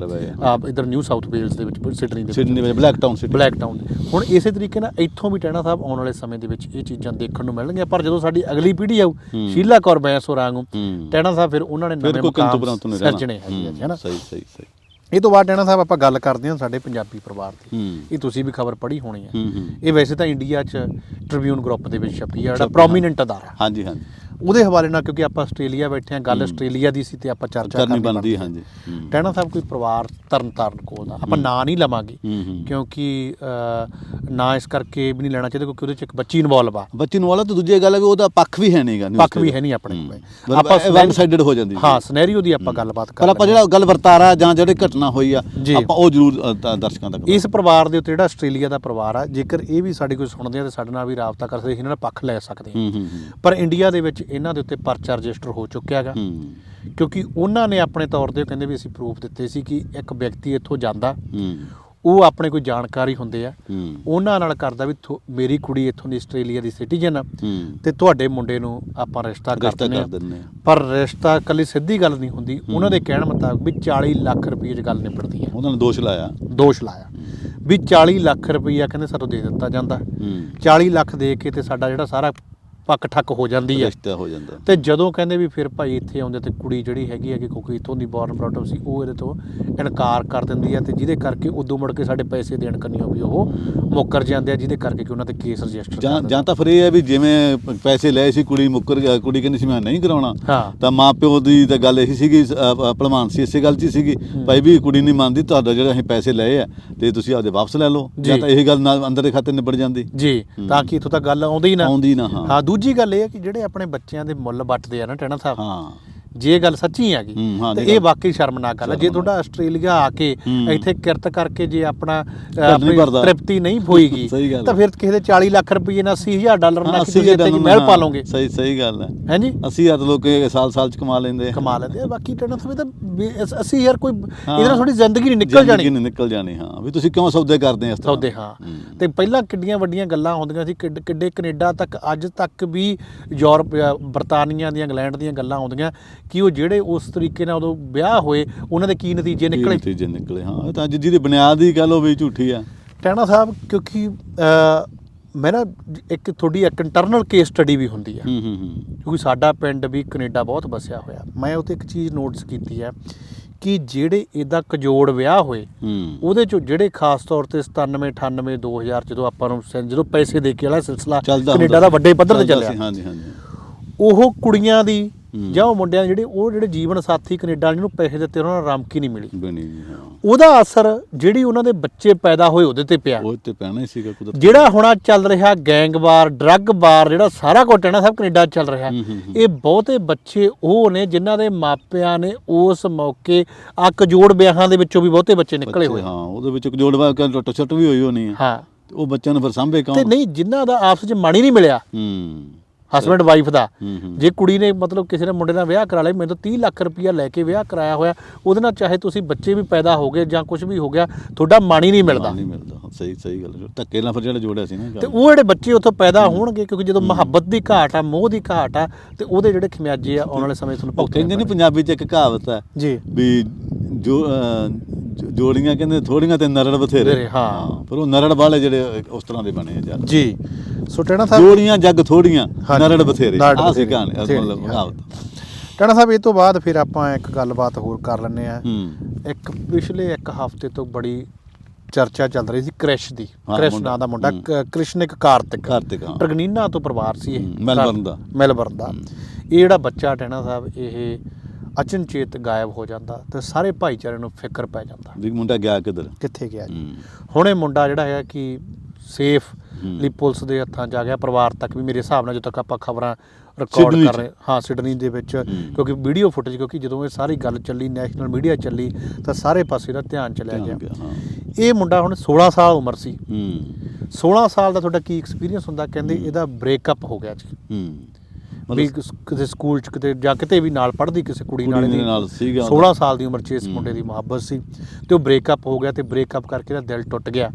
ਆਪ ਇਧਰ ਨਿਊ ਸਾਊਥ ਵੇਲਸ ਦੇ ਵਿੱਚ ਸਿਡਨੀ ਦੇ ਵਿੱਚ ਸਿਡਨੀ ਵਿੱਚ। Blacktown city. ਬਲੈਕ ਟਾਊਨ ਹੁਣ ਇਸੇ ਤਰੀਕੇ ਨਾਲ ਇੱਥੋਂ ਵੀ ਟਹਿਣਾ ਸਾਹਿਬ ਆਉਣ ਵਾਲੇ ਸਮੇਂ ਦੇ ਵਿੱਚ ਇਹ ਚੀਜ਼ਾਂ ਦੇਖਣ ਨੂੰ ਮਿਲਣਗੀਆਂ। ਪਰ ਜਦੋਂ ਸਾਡੀ ਅਗਲੀ ਪੀੜ੍ਹੀ ਆਊ। ਸ਼ੀਲਾ ਕੌਰ ਬੈਂਸ ਹੋਰਾਂ। ਟਹਿਣਾ ਸਾਹਿਬ ਫਿਰ ਉਹਨਾਂ ਨੇ ਨਵੇਂ ਮੁਕਾਮ ਸਿਰਜਣੇ ਹੈਗੇ ਹਨਾ? ਸਹੀ ਸਹੀ ਸਹੀ। ਇਹ ਤੋਂ ਬਾਅਦ ਟਹਿਣਾ ਸਾਹਿਬ ਆਪਾਂ ਗੱਲ ਕਰਦੇ ਹਾਂ ਸਾਡੇ ਪੰਜਾਬੀ ਪਰਿਵਾਰ ਦੀ। ਹੂੰ। ਇਹ ਤੁਸੀਂ ਵੀ ਖਬਰ ਪੜ੍ਹੀ ਹੋਣੀ ਹੈ। ਹੂੰ ਹੂੰ। ਇਹ ਵੈਸੇ ਤਾਂ ਇੰਡੀਆ 'ਚ ਟ੍ਰਿਬਿਊਨ ਗਰੁੱਪ ਦੇ ਵਿੱਚ ਛਪੀ ਆ ਜਿਹੜਾ ਪ੍ਰੋਮੀਨੈਂਟ ਅਦਾਰਾ। ਹਾਂਜੀ ਹਾਂਜੀ। ਉਹਦੇ ਹਵਾਲੇ ਨਾਲ ਕਿਉਂਕਿ ਆਪਾਂ ਆਸਟ੍ਰੇਲੀਆ ਬੈਠੇ ਆ ਗੱਲ ਆਸਟ੍ਰੇਲੀਆ ਦੀ ਸੀ ਤੇ ਆਪਾਂ ਚਰਚਾ ਕਰਨੀ ਬਣਦੀ ਹਾਂਜੀ। ਟਹਿਣਾ ਸਾਹਿਬ ਕੋਈ ਪਰਿਵਾਰ ਤਰਨ ਤਾਰਨ ਕੋਲ ਦਾ ਆਪਾਂ ਨਾਂ ਨਹੀਂ ਲਵਾਂਗੇ। ਕਿਉਂਕਿ ਨਾਂ ਇਸ ਕਰਕੇ ਵੀ ਨਹੀਂ ਲੈਣਾ ਚਾਹੀਦਾ ਕਿਉਂਕਿ ਉਹਦੇ 'ਚ ਇੱਕ ਬੱਚੀ ਇਨਵੋਲਵ ਆ। ਬੱਚੀ ਨੂੰ ਵਾਲਾ ਤਾਂ ਦੂਜੀ ਗੱਲ ਹੈ ਵੀ ਉਹਦਾ ਪੱਖ ਵੀ ਹੈ ਨਹੀਂਗਾ ਪੱਖ ਵੀ ਹੈ ਨਹੀਂ ਆਪਣੇ ਕੋਲ। ਆਪਾਂ ਵਨ ਸਾਈਡਡ ਹੋ ਜਾਂਦੀ ਹਾਂ ਸਿਨੈਰੀਓ ਦੀ ਆਪਾਂ ਗੱਲਬਾਤ ਕਰ ਪਰ ਆਪਾਂ ਜਿਹੜਾ ਗੱਲ ਵਰਤਾਰਾ ਜਾਂ ਜਿਹੜੀ ਘਟਨਾ ਹੋਈ ਆ। ਆਪਾਂ ਉਹ ਜ਼ਰੂਰ ਦਰਸ਼ਕਾਂ ਤੱਕ ਇਸ ਪਰਿਵਾਰ ਦੇ ਉੱਤੇ ਜਿਹੜਾ ਆਸਟ੍ਰੇਲੀਆ ਦਾ ਪਰਿਵਾਰ ਆ ਜੇਕਰ ਇਹ ਵੀ ਸਾਡੇ ਕੋਈ ਸੁਣਦੇ ਆ ਤੇ ਸਾਡੇ ਨਾਲ ਵੀ ਰਾਬਤਾ ਕਰ ਸਕਦੇ ਇਹਨਾਂ ਦਾ ਪੱਖ ਲੈ ਸਕਦੇ ਪਰ ਇੰਡੀਆ ਦੇ ਵਿੱਚ ਇਹਨਾਂ ਦੇ ਉੱਤੇ ਪਰਚਾ ਰਜਿਸਟਰ ਹੋ ਚੁੱਕਿਆ ਹੈਗਾ। ਕਿਉਂਕਿ ਉਹਨਾਂ ਨੇ ਆਪਣੇ ਤੌਰ ਤੇ ਕਹਿੰਦੇ ਵੀ ਅਸੀਂ ਪ੍ਰੂਫ ਦਿੱਤੇ ਸੀ ਕਿ ਇੱਕ ਵਿਅਕਤੀ ਇੱਥੋਂ ਜਾਂਦਾ। ਉਹ ਆਪਣੇ ਕੋਈ ਜਾਣਕਾਰੀ ਹੁੰਦੇ ਆ। ਉਹਨਾਂ ਨਾਲ ਕਰਦਾ ਵੀ ਮੇਰੀ ਕੁੜੀ ਇੱਥੋਂ ਦੀ ਆਸਟ੍ਰੇਲੀਆ ਦੀ ਸਿਟੀਜ਼ਨ ਆ। ਤੇ ਤੁਹਾਡੇ ਮੁੰਡੇ ਨੂੰ ਆਪਾਂ ਰਿਸ਼ਤਾ ਕਰ ਦਿੰਦੇ ਆ। ਪਰ ਰਿਸ਼ਤਾ ਕੱਲੀ ਸਿੱਧੀ ਗੱਲ ਨਹੀਂ ਹੁੰਦੀ। ਉਹਨਾਂ ਦੇ ਕਹਿਣ ਮੁਤਾਬਕ ਵੀ 40 ਲੱਖ ਰੁਪਏ 'ਚ ਗੱਲ ਨਿਬੜਦੀ ਆ। ਉਹਨਾਂ ਨੇ ਦੋਸ਼ ਲਾਇਆ। ਦੋਸ਼ ਲਾਇਆ। ਵੀ 40 ਲੱਖ ਰੁਪਈਆ ਕਹਿੰਦੇ ਸਾਨੂੰ ਦੇ ਦਿੱਤਾ ਜਾਂਦਾ। ਹੂੰ। 40 ਲੱਖ ਦੇ ਕੇ ਤੇ ਸਾਡਾ ਜਿਹੜਾ ਸਾਰਾ ਪੱਕ ਠੱਕ ਹੋ ਜਾਂਦੀ ਹੈ ਰਿਸ਼ਤਾ ਹੋ ਜਾਂਦਾ। ਤੇ ਜਦੋਂ ਕਹਿੰਦੇ ਵੀ ਫਿਰ ਭਾਈ ਇੱਥੇ ਆਉਂਦੇ ਤੇ ਕੁੜੀ ਜਿਹੜੀ ਹੈਗੀ ਹੈ ਕਿ ਕਿਉਂਕਿ ਇੱਥੋਂ ਦੀ ਬੌਰਨ ਬ੍ਰੌਟ ਸੀ ਉਹ ਇਹਦੇ ਤੋਂ ਇਨਕਾਰ ਕਰ ਦਿੰਦੀ ਹੈ ਤੇ ਜਿਹਦੇ ਕਰਕੇ ਉਦੋਂ ਮੁੜ ਕੇ ਸਾਡੇ ਪੈਸੇ ਦੇਣ ਕੰਨਿਓ ਵੀ ਉਹ ਮੁੱਕਰ ਜਾਂਦੇ ਆ ਜਿਹਦੇ ਕਰਕੇ ਕਿ ਉਹਨਾਂ ਤੇ ਕੇਸ ਰਜਿਸਟਰ ਜਾਂ ਜਾਂ ਤਾਂ ਫਿਰ ਇਹ ਹੈ ਵੀ ਜਿਵੇਂ ਪੈਸੇ ਲਏ ਸੀ ਕੁੜੀ ਮੁੱਕਰ ਗਿਆ ਕੁੜੀ ਕਹਿੰਦੀ ਸੀ ਮੈਂ ਨਹੀਂ ਕਰਾਉਣਾ। ਤਾਂ ਮਾਂ ਪਿਓ ਦੀ ਤਾਂ ਗੱਲ ਇਹੀ ਸੀਗੀ ਭਲਵਾਨ ਸੀ ਇਸੇ ਗੱਲ 'ਚ ਸੀਗੀ। ਭਾਈ ਵੀ ਕੁੜੀ ਨਹੀਂ ਮੰਨਦੀ ਤੁਹਾਡਾ ਜਿਹੜਾ ਅਸੀਂ ਪੈਸੇ ਲਏ ਆ ਤੇ ਤੁਸੀਂ ਆਪਦੇ ਵਾਪਸ ਲੈ ਲਓ। ਜਾਂ। ਤਾਂ ਇਹੀ ਗੱਲ ਨਾਲ ਅੰਦਰ ਦੇ ਖਾਤੇ ਨਿਬੜ ਜਾਂਦੀ। ਜੀ ਤਾਂ ਕਿ ਇੱਥੋਂ ਤੱਕ ਗੱਲ ਆਉਂਦੀ ਨਾ। ਆਉਂਦੀ ਨਾ ਹਾਂ। ਹਾਂ ਦੂਜੀ ਗੱਲ ਇਹ ਹੈ ਕਿ ਜਿਹੜੇ ਆਪਣੇ ਬੱਚਿਆਂ ਦੇ ਮੁੱਲ ਵੱਟਦੇ ਆ ਨਾ ਟੈਣਾ ਸਾਹਿਬ, ਹਾਂ। ਜੇ ਇਹ ਗੱਲ ਸੱਚੀ ਹੈਗੀ ਹੂੰ, ਹਾਂ, ਤੇ ਇਹ ਵਾਕਈ ਸ਼ਰਮਨਾਕ ਗੱਲ ਹੈ। ਜੇ ਤੁਹਾਡਾ ਆਸਟ੍ਰੇਲੀਆ ਆ ਕੇ ਹੂੰ। ਇੱਥੇ ਕਿਰਤ ਕਰਕੇ ਜੇ ਆਪਣਾ ਅ, ਨਹੀਂ ਆਪਣੀ ਭਰਦਾ। ਤ੍ਰਿਪਤੀ ਨਹੀਂ ਹੋਏਗੀ ਸਹੀ ਗੱਲ ਤਾਂ। ਫਿਰ ਕਿਸੇ ਦੇ 40 ਲੱਖ ਰੁਪਏ ਨਾਲ 80000 ਡਾਲਰ ਨਾਲ ਤੁਸੀਂ ਅੱਸੀ ਇੱਥੇ ਮਹਿਲ ਪਾ ਹਾਂ, ਲਓਗੇ ਸਹੀ ਸਹੀ ਗੱਲ ਹੈ। ਹਾਂਜੀ 80000 ਲੋਕ ਇਹ ਸਾਲ ਸਾਲ ਚ ਕਮਾ ਲੈਂਦੇ ਆ। ਕਮਾ ਲੈਂਦੇ ਆ ਬਾਕੀ ਟੈਣਾ ਸਮੇਂ ਤਾਂ 80000 ਕੋਈ ਹਾਂ। ਇਹਦੇ ਨਾਲ ਥੋੜੀ ਜ਼ਿੰਦਗੀ ਨਹੀਂ ਨਿਕਲ ਜ਼ਿੰਦਗੀ ਜਾਣੀ ਨਹੀਂ ਨਿਕਲ ਜਾਣੀ ਹਾਂ। ਵੀ ਤੁਸੀਂ ਕਿਉਂ ਸੌਦੇ ਕਰਦੇ ਆ ਇਸ ਤਰ੍ਹਾਂ? ਸੌਦੇ ਹਾਂ। ਹੂੰ। ਤੇ ਪਹਿਲਾਂ ਕਿੱਡੀਆਂ ਵੱਡੀਆਂ ਗੱਲਾਂ ਹੁੰਦੀਆਂ ਸੀ ਕਿੱਡ- ਕਿੱਡੇ ਕੈਨੇਡਾ ਤੱਕ ਅੱਜ ਤੱਕ ਵੀ ਯੂਰਪ ਅ, ਬਰਤਾਨੀਆ ਦੀਆਂ ਇੰਗਲੈਂਡ ਦੀਆਂ ਗੱਲਾਂ ਆਉਂਦੀਆਂ ਕਿ ਉਹ ਜਿਹੜੇ ਉਸ ਤਰੀਕੇ ਨਾਲ ਉਦੋਂ ਵਿਆਹ ਹੋਏ ਉਹਨਾਂ ਦੇ ਕੀ ਨਤੀਜੇ ਨਿਕਲੇ? ਨਤੀਜੇ ਨਿਕਲੇ? ਹਾਂ ਤਾਂ ਜਿਹਦੀ ਬੁਨਿਆਦ ਦੀ ਗੱਲ ਹੋਵੇ ਝੂਠੀ ਆ। ਟੈਣਾ ਸਾਹਿਬ ਕਿਉਂਕਿ ਮੈਂ ਨਾ ਇੱਕ ਤੁਹਾਡੀ ਇੱਕ ਇੰਟਰਨਲ ਕੇਸ ਸਟੱਡੀ ਵੀ ਹੁੰਦੀ ਹੈ ਹੂੰ ਹੂੰ ਹੂੰ। ਕਿਉਂਕਿ ਸਾਡਾ ਪਿੰਡ ਵੀ ਕੈਨੇਡਾ ਬਹੁਤ ਵਸਿਆ ਹੋਇਆ। ਮੈਂ ਉੱਥੇ ਇੱਕ ਚੀਜ਼ ਨੋਟਿਸ ਕੀਤੀ ਹੈ ਕਿ ਜਿਹੜੇ ਇਦਾਂ ਕਜੋੜ ਵਿਆਹ ਹੋਏ ਉਹਦੇ ਚੋਂ ਜਿਹੜੇ ਖਾਸ ਤੌਰ ਤੇ 97 98 2000 ਜਦੋਂ ਆਪਾਂ ਨੂੰ ਜਦੋਂ ਪੈਸੇ ਦੇ ਕੇ ਵਾਲਾ ਸਿਲਸਿਲਾ ਕੈਨੇਡਾ ਦਾ ਵੱਡੇ ਪੱਧਰ ਤੇ ਚੱਲਿਆ। ਹਾਂਜੀ ਹਾਂਜੀ। ਉਹ ਕੁੜੀਆਂ ਦੀ। ਜਾਂ ਉਹ ਮੁੰਡਿਆਂ ਦੀ ਜਿਹੜੇ ਉਹ ਜਿਹੜੇ ਜੀਵਨ ਸਾਥੀ ਕੈਨੇਡਾ ਵਾਲੇ ਨੂੰ ਪੈਸੇ ਦਿੱਤੇ ਉਹਨਾਂ ਨੂੰ ਰਾਮਕੀ ਨਹੀਂ ਮਿਲੀ। ਬਣੀ ਜੀ ਹਾਂ। ਉਹਦਾ ਅਸਰ ਜਿਹੜੀ ਉਹਨਾਂ ਦੇ ਬੱਚੇ ਪੈਦਾ ਹੋਏ ਉਹਦੇ ਤੇ ਪਿਆ। ਉਹ ਤੇ ਪੈਣਾ ਹੀ ਸੀਗਾ ਕੁਦਰਤ। ਜਿਹੜਾ ਹੁਣ ਚੱਲ ਰਿਹਾ ਗੈਂਗ ਵਾਰ ਡਰੱਗ ਵਾਰ ਜਿਹੜਾ ਸਾਰਾ ਕੁਝ ਟੈਣਾ ਸਾਹਿਬ ਕੈਨੇਡਾ 'ਚ ਚੱਲ ਰਿਹਾ। ਹੂੰ, ਹੂੰ, ਹੂੰ। ਇਹ ਬਹੁਤੇ ਬੱਚੇ ਉਹ ਨੇ ਜਿਨ੍ਹਾਂ ਦੇ ਮਾਪਿਆਂ ਨੇ ਉਸ ਮੌਕੇ ਆ ਕਜੋੜ ਵਿਆਹਾਂ ਦੇ ਵਿੱਚੋਂ ਵੀ ਬਹੁਤੇ ਬੱਚੇ ਨਿਕਲੇ ਹੋਏ। ਹਾਂ ਉਹਦੇ ਵਿੱਚ ਇੱਕ ਜੋੜਵਾ ਟੁੱਟ ਛੱਟ ਵੀ ਹੋਈ ਹੋਣੀ ਹੈ ਹਾਂ। ਤੇ ਉਹ ਬੱਚਿਆਂ ਨੂੰ ਫਿਰ ਸਾਂਭੇ ਤੇ ਕੌਣ ਨਹੀਂ ਜਿਨ੍ਹਾਂ ਦਾ ਆਪਸ 'ਚ ਮਣੀ ਨਹੀਂ ਮਿਲਿਆ। ਹੂੰ। ਹਸਬੰਡ ਵਾਈਫ ਦਾ। ਹੂੰ ਹੂੰ। ਜੇ ਕੁੜੀ ਨੇ ਮਤਲਬ ਕਿਸੇ ਨੇ ਮੁੰਡੇ ਨਾਲ ਵਿਆਹ ਕਰਾ ਲਿਆ ਮੈਨੂੰ ਤਾਂ 30 ਲੱਖ ਰੁਪਇਆ ਲੈ ਕੇ ਵਿਆਹ ਕਰਾਇਆ ਹੋਇਆ ਉਹਦੇ ਨਾਲ ਚਾਹੇ ਤੁਸੀਂ ਬੱਚੇ ਵੀ ਪੈਦਾ ਹੋ ਗਏ ਜਾਂ ਕੁਝ ਵੀ ਹੋ ਗਿਆ ਤੁਹਾਡਾ ਮਾਣੀ ਨਹੀਂ ਮਿਲਦਾ। ਨਹੀਂ ਮਿਲਦਾ ਹਾਂ, ਸਹੀ ਸਹੀ ਗੱਲ ਹੈ। ਧੱਕੇ ਨਾਲ ਫਿਰ ਜਿਹੜਾ ਜੋੜਿਆ ਸੀ ਨਾ ਤੇ। ਉਹ ਜਿਹੜੇ ਬੱਚੇ ਉੱਥੋਂ ਪੈਦਾ ਹੋਣਗੇ ਕਿਉਂਕਿ ਜਦੋਂ ਮੁਹੱਬਤ ਦੀ ਘਾਟ ਆ ਮੋਹ ਦੀ ਘਾਟ ਆ ਤੇ ਉਹਦੇ ਜਿਹੜੇ ਖਮਿਆਜੇ ਆ ਆਉਣ ਵਾਲੇ ਸਮੇਂ ਤੁਹਾਨੂੰ ਭੁਗਤਣੇ ਕਹਿੰਦੇ ਨੇ ਪੰਜਾਬੀ ਚ ਇੱਕ ਕਹਾਵਤ ਹੈ ਜੀ। ਵੀ ਜੋ- ਜੋੜੀਆਂ ਕਹਿੰਦੇ ਥੋੜੀਆਂ ਤੇ ਨਰੜ ਬਥੇਰੇ। ਹਾਂ। ਪਰ ਉਹ ਨਰੜ ਵਾਲੇ ਜਿਹੜੇ ਉਸ ਤਰ੍ਹਾਂ ਦੇ ਬਣੇ ਆ ਯਾਰ ਜੀ। ਸੋ ਟੈਣਾ ਸਾਹਿਬ ਜੋੜੀਆਂ ਜੱਗ ਥੋੜੀਆਂ। ਨਰੜ ਬਥੇਰੇ। ਆਹ ਸੀ ਕਹਾਣੀ ਮਤਲਬ ਟੈਣਾ ਸਾਹਿਬ ਇਹ ਤੋਂ ਬਾਅਦ ਫਿਰ ਆਪਾਂ ਇੱਕ ਗੱਲਬਾਤ ਹੋਰ ਕਰ ਲੈਂਦੇ ਆ ਇੱਕ ਪਿਛਲੇ ਇੱਕ ਹਫ਼ਤੇ ਤੋਂ ਬੜੀ ਚਰਚਾ ਚੱਲ ਰਹੀ ਸੀ ਕ੍ਰਿਸ਼ ਦੀ। ਕ੍ਰਿਸ਼। ਨਾਂ ਦਾ ਮੁੰਡਾ ਕ੍ਰਿਸ਼ਨਿਕ ਕਾਰਤਿਕ। ਕਾਰਤਿਕ। ਟਰਗਨੀਨਾ ਤੋਂ ਪਰਿਵਾਰ ਸੀ ਇਹ। ਮੈਲਬਰਨ ਦਾ। ਮੈਲਬਰਨ ਦਾ। ਇਹ ਜਿਹੜਾ ਬੱਚਾ ਟੈਣਾ ਸਾਹਿਬ ਇਹ ਅਚਨਚੇਤ ਗਾਇਬ ਹੋ ਜਾਂਦਾ ਤੇ ਸਾਰੇ ਭਾਈਚਾਰੇ ਨੂੰ ਫਿਕਰ ਪੈ ਜਾਂਦਾ। ਵੀ ਮੁੰਡਾ ਗਿਆ ਕਿੱਧਰ? ਕਿੱਥੇ ਗਿਆ ਜੀ? ਹੁਣ ਇਹ ਮੁੰਡਾ ਜਿਹੜਾ ਹੈ ਕਿ ਸੇਫ। ਲਈ ਪੁਲਿਸ ਦੇ ਹੱਥਾਂ 'ਚ ਆ ਗਿਆ ਪਰਿਵਾਰ ਤੱਕ ਵੀ ਮੇਰੇ ਹਿਸਾਬ ਨਾਲ ਜਦੋਂ ਤੱਕ ਆਪਾਂ ਖਬਰਾਂ ਰਿਕਾਰਡ ਕਰ। ਰਹੇ ਹਾਂ ਸਿਡਨੀ ਦੇ ਵਿੱਚ। ਕਿਉਂਕਿ ਵੀਡੀਓ ਫੁਟੇਜ ਕਿਉਂਕਿ ਜਦੋਂ ਇਹ ਸਾਰੀ ਗੱਲ ਚੱਲੀ ਨੈਸ਼ਨਲ ਮੀਡੀਆ ਚੱਲੀ ਤਾਂ ਸਾਰੇ ਪਾਸੇ ਦਾ ਧਿਆਨ ਚਲਿਆ ਗਿਆ। ਇਹ ਮੁੰਡਾ ਹੁਣ 16 ਸਾਲ ਉਮਰ ਸੀ। ਹੂੰ। 16 ਸਾਲ ਦਾ ਤੁਹਾਡਾ ਕੀ ਐਕਸਪੀਰੀਅੰਸ ਹੁੰਦਾ? ਕਹਿੰਦੇ ਇਹਦਾ ਬ੍ਰੇਕਅਪ ਹੋ ਗਿਆ ਜੀ। ਵੀ ਕਿਸ- ਸਕੂਲ ਚ ਕਿਤੇ ਜਾਂ ਕਿਤੇ ਵੀ ਨਾਲ ਪੜ੍ਹਦੀ ਕਿਸੇ ਕੁੜੀ ਨਾਲ ਦੇ ਇਹਦੀ ਨਾਲ ਸੀਗਾ ਉਹਦਾ। 16 ਸਾਲ ਦੀ ਉਮਰ 'ਚ ਇਸ। ਮੁੰਡੇ ਦੀ ਮੁਹੱਬਤ ਸੀ ਤੇ ਉਹ ਬ੍ਰੇਕਅਪ ਹੋ ਗਿਆ ਤੇ ਬ੍ਰੇਕਅਪ ਕਰਕੇ ਇਹਦਾ ਦਿਲ ਟੁੱਟ ਗਿਆ।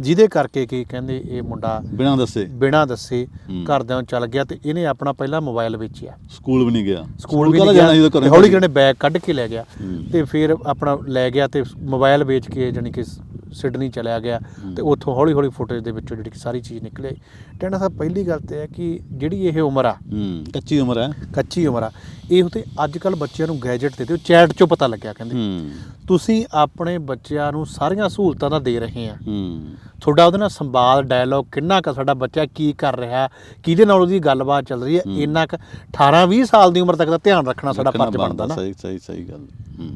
ਜਿਹਦੇ ਕਰਕੇ ਕੀ ਕਹਿੰਦੇ ਇਹ ਮੁੰਡਾ ਬਿਨਾਂ ਦੱਸੇ। ਬਿਨਾਂ ਦੱਸੇ। ਘਰਦਿਆਂ ਨੂੰ ਚੱਲ ਗਿਆ ਤੇ ਇਹਨੇ ਆਪਣਾ ਪਹਿਲਾ ਮੋਬਾਈਲ ਵੇਚਿਆ। ਸਕੂਲ ਵੀ ਨਹੀਂ ਗਿਆ। ਸਕੂਲ ਵੀ ਨਹੀਂ ਜਾਣਾ ਗਿਆ। ਹੌਲੀ ਕਿਹਨੇ ਬੈਗ ਕੱਢ ਕੇ ਲੈ ਗਿਆ। ਤੇ ਫਿਰ ਆਪਣਾ ਲੈ ਗਿਆ ਤੇ ਮੋਬਾਈਲ ਵੇਚ ਕੇ ਜਾਨੀ ਕਿ ਸਿਡਨੀ ਚਲਿਆ ਗਿਆ ਤੇ ਉੱਥੋਂ ਹੌਲੀ ਹੌਲੀ ਫੁਟੇਜ ਦੇ ਵਿੱਚੋਂ ਜਿਹੜੀ ਕਿ ਸਾਰੀ ਚੀਜ਼ ਨਿਕਲੇ। ਟੈਂਡਾ ਸਾਹਿਬ ਪਹਿਲੀ ਗੱਲ ਤੇ ਹੈ ਕਿ ਜਿਹੜੀ ਇਹ ਉਮਰ ਆ ਕੱਚੀ ਉਮਰ ਹੈ। ਕੱਚੀ ਉਮਰ ਆ ਇਹ ਉਤੇ ਅੱਜ ਕੱਲ ਬੱਚਿਆਂ ਨੂੰ ਗੈਜਟ ਦੇ ਦਿਓ ਚੈਟ ਚੋਂ ਪਤਾ ਲੱਗਿਆ ਕਹਿੰਦੇ। ਤੁਸੀਂ ਆਪਣੇ ਬੱਚਿਆਂ ਨੂੰ ਸਾਰੀਆਂ ਸਹੂਲਤਾਂ ਤਾਂ ਦੇ ਰਹੇ ਆ। ਤੁਹਾਡਾ ਉਹਦੇ ਨਾਲ ਸੰਵਾਦ ਡਾਇਲੌਗ ਕਿੰਨਾ ਕੁ ਸਾਡਾ ਬੱਚਾ ਕੀ ਕਰ ਰਿਹਾ ਕਿਹਦੇ ਨਾਲ ਉਹਦੀ ਗੱਲਬਾਤ ਚੱਲ ਰਹੀ ਹੈ ਇੰਨਾ ਕੁ 18 20 ਸਾਲ ਦੀ ਉਮਰ ਤੱਕ ਦਾ ਧਿਆਨ ਰੱਖਣਾ ਸਾਡਾ ਫਰਜ਼ ਬਣਦਾ ਨਾ। ਸਹੀ ਸਹੀ ਸਹੀ ਗੱਲ। ਹੂੰ।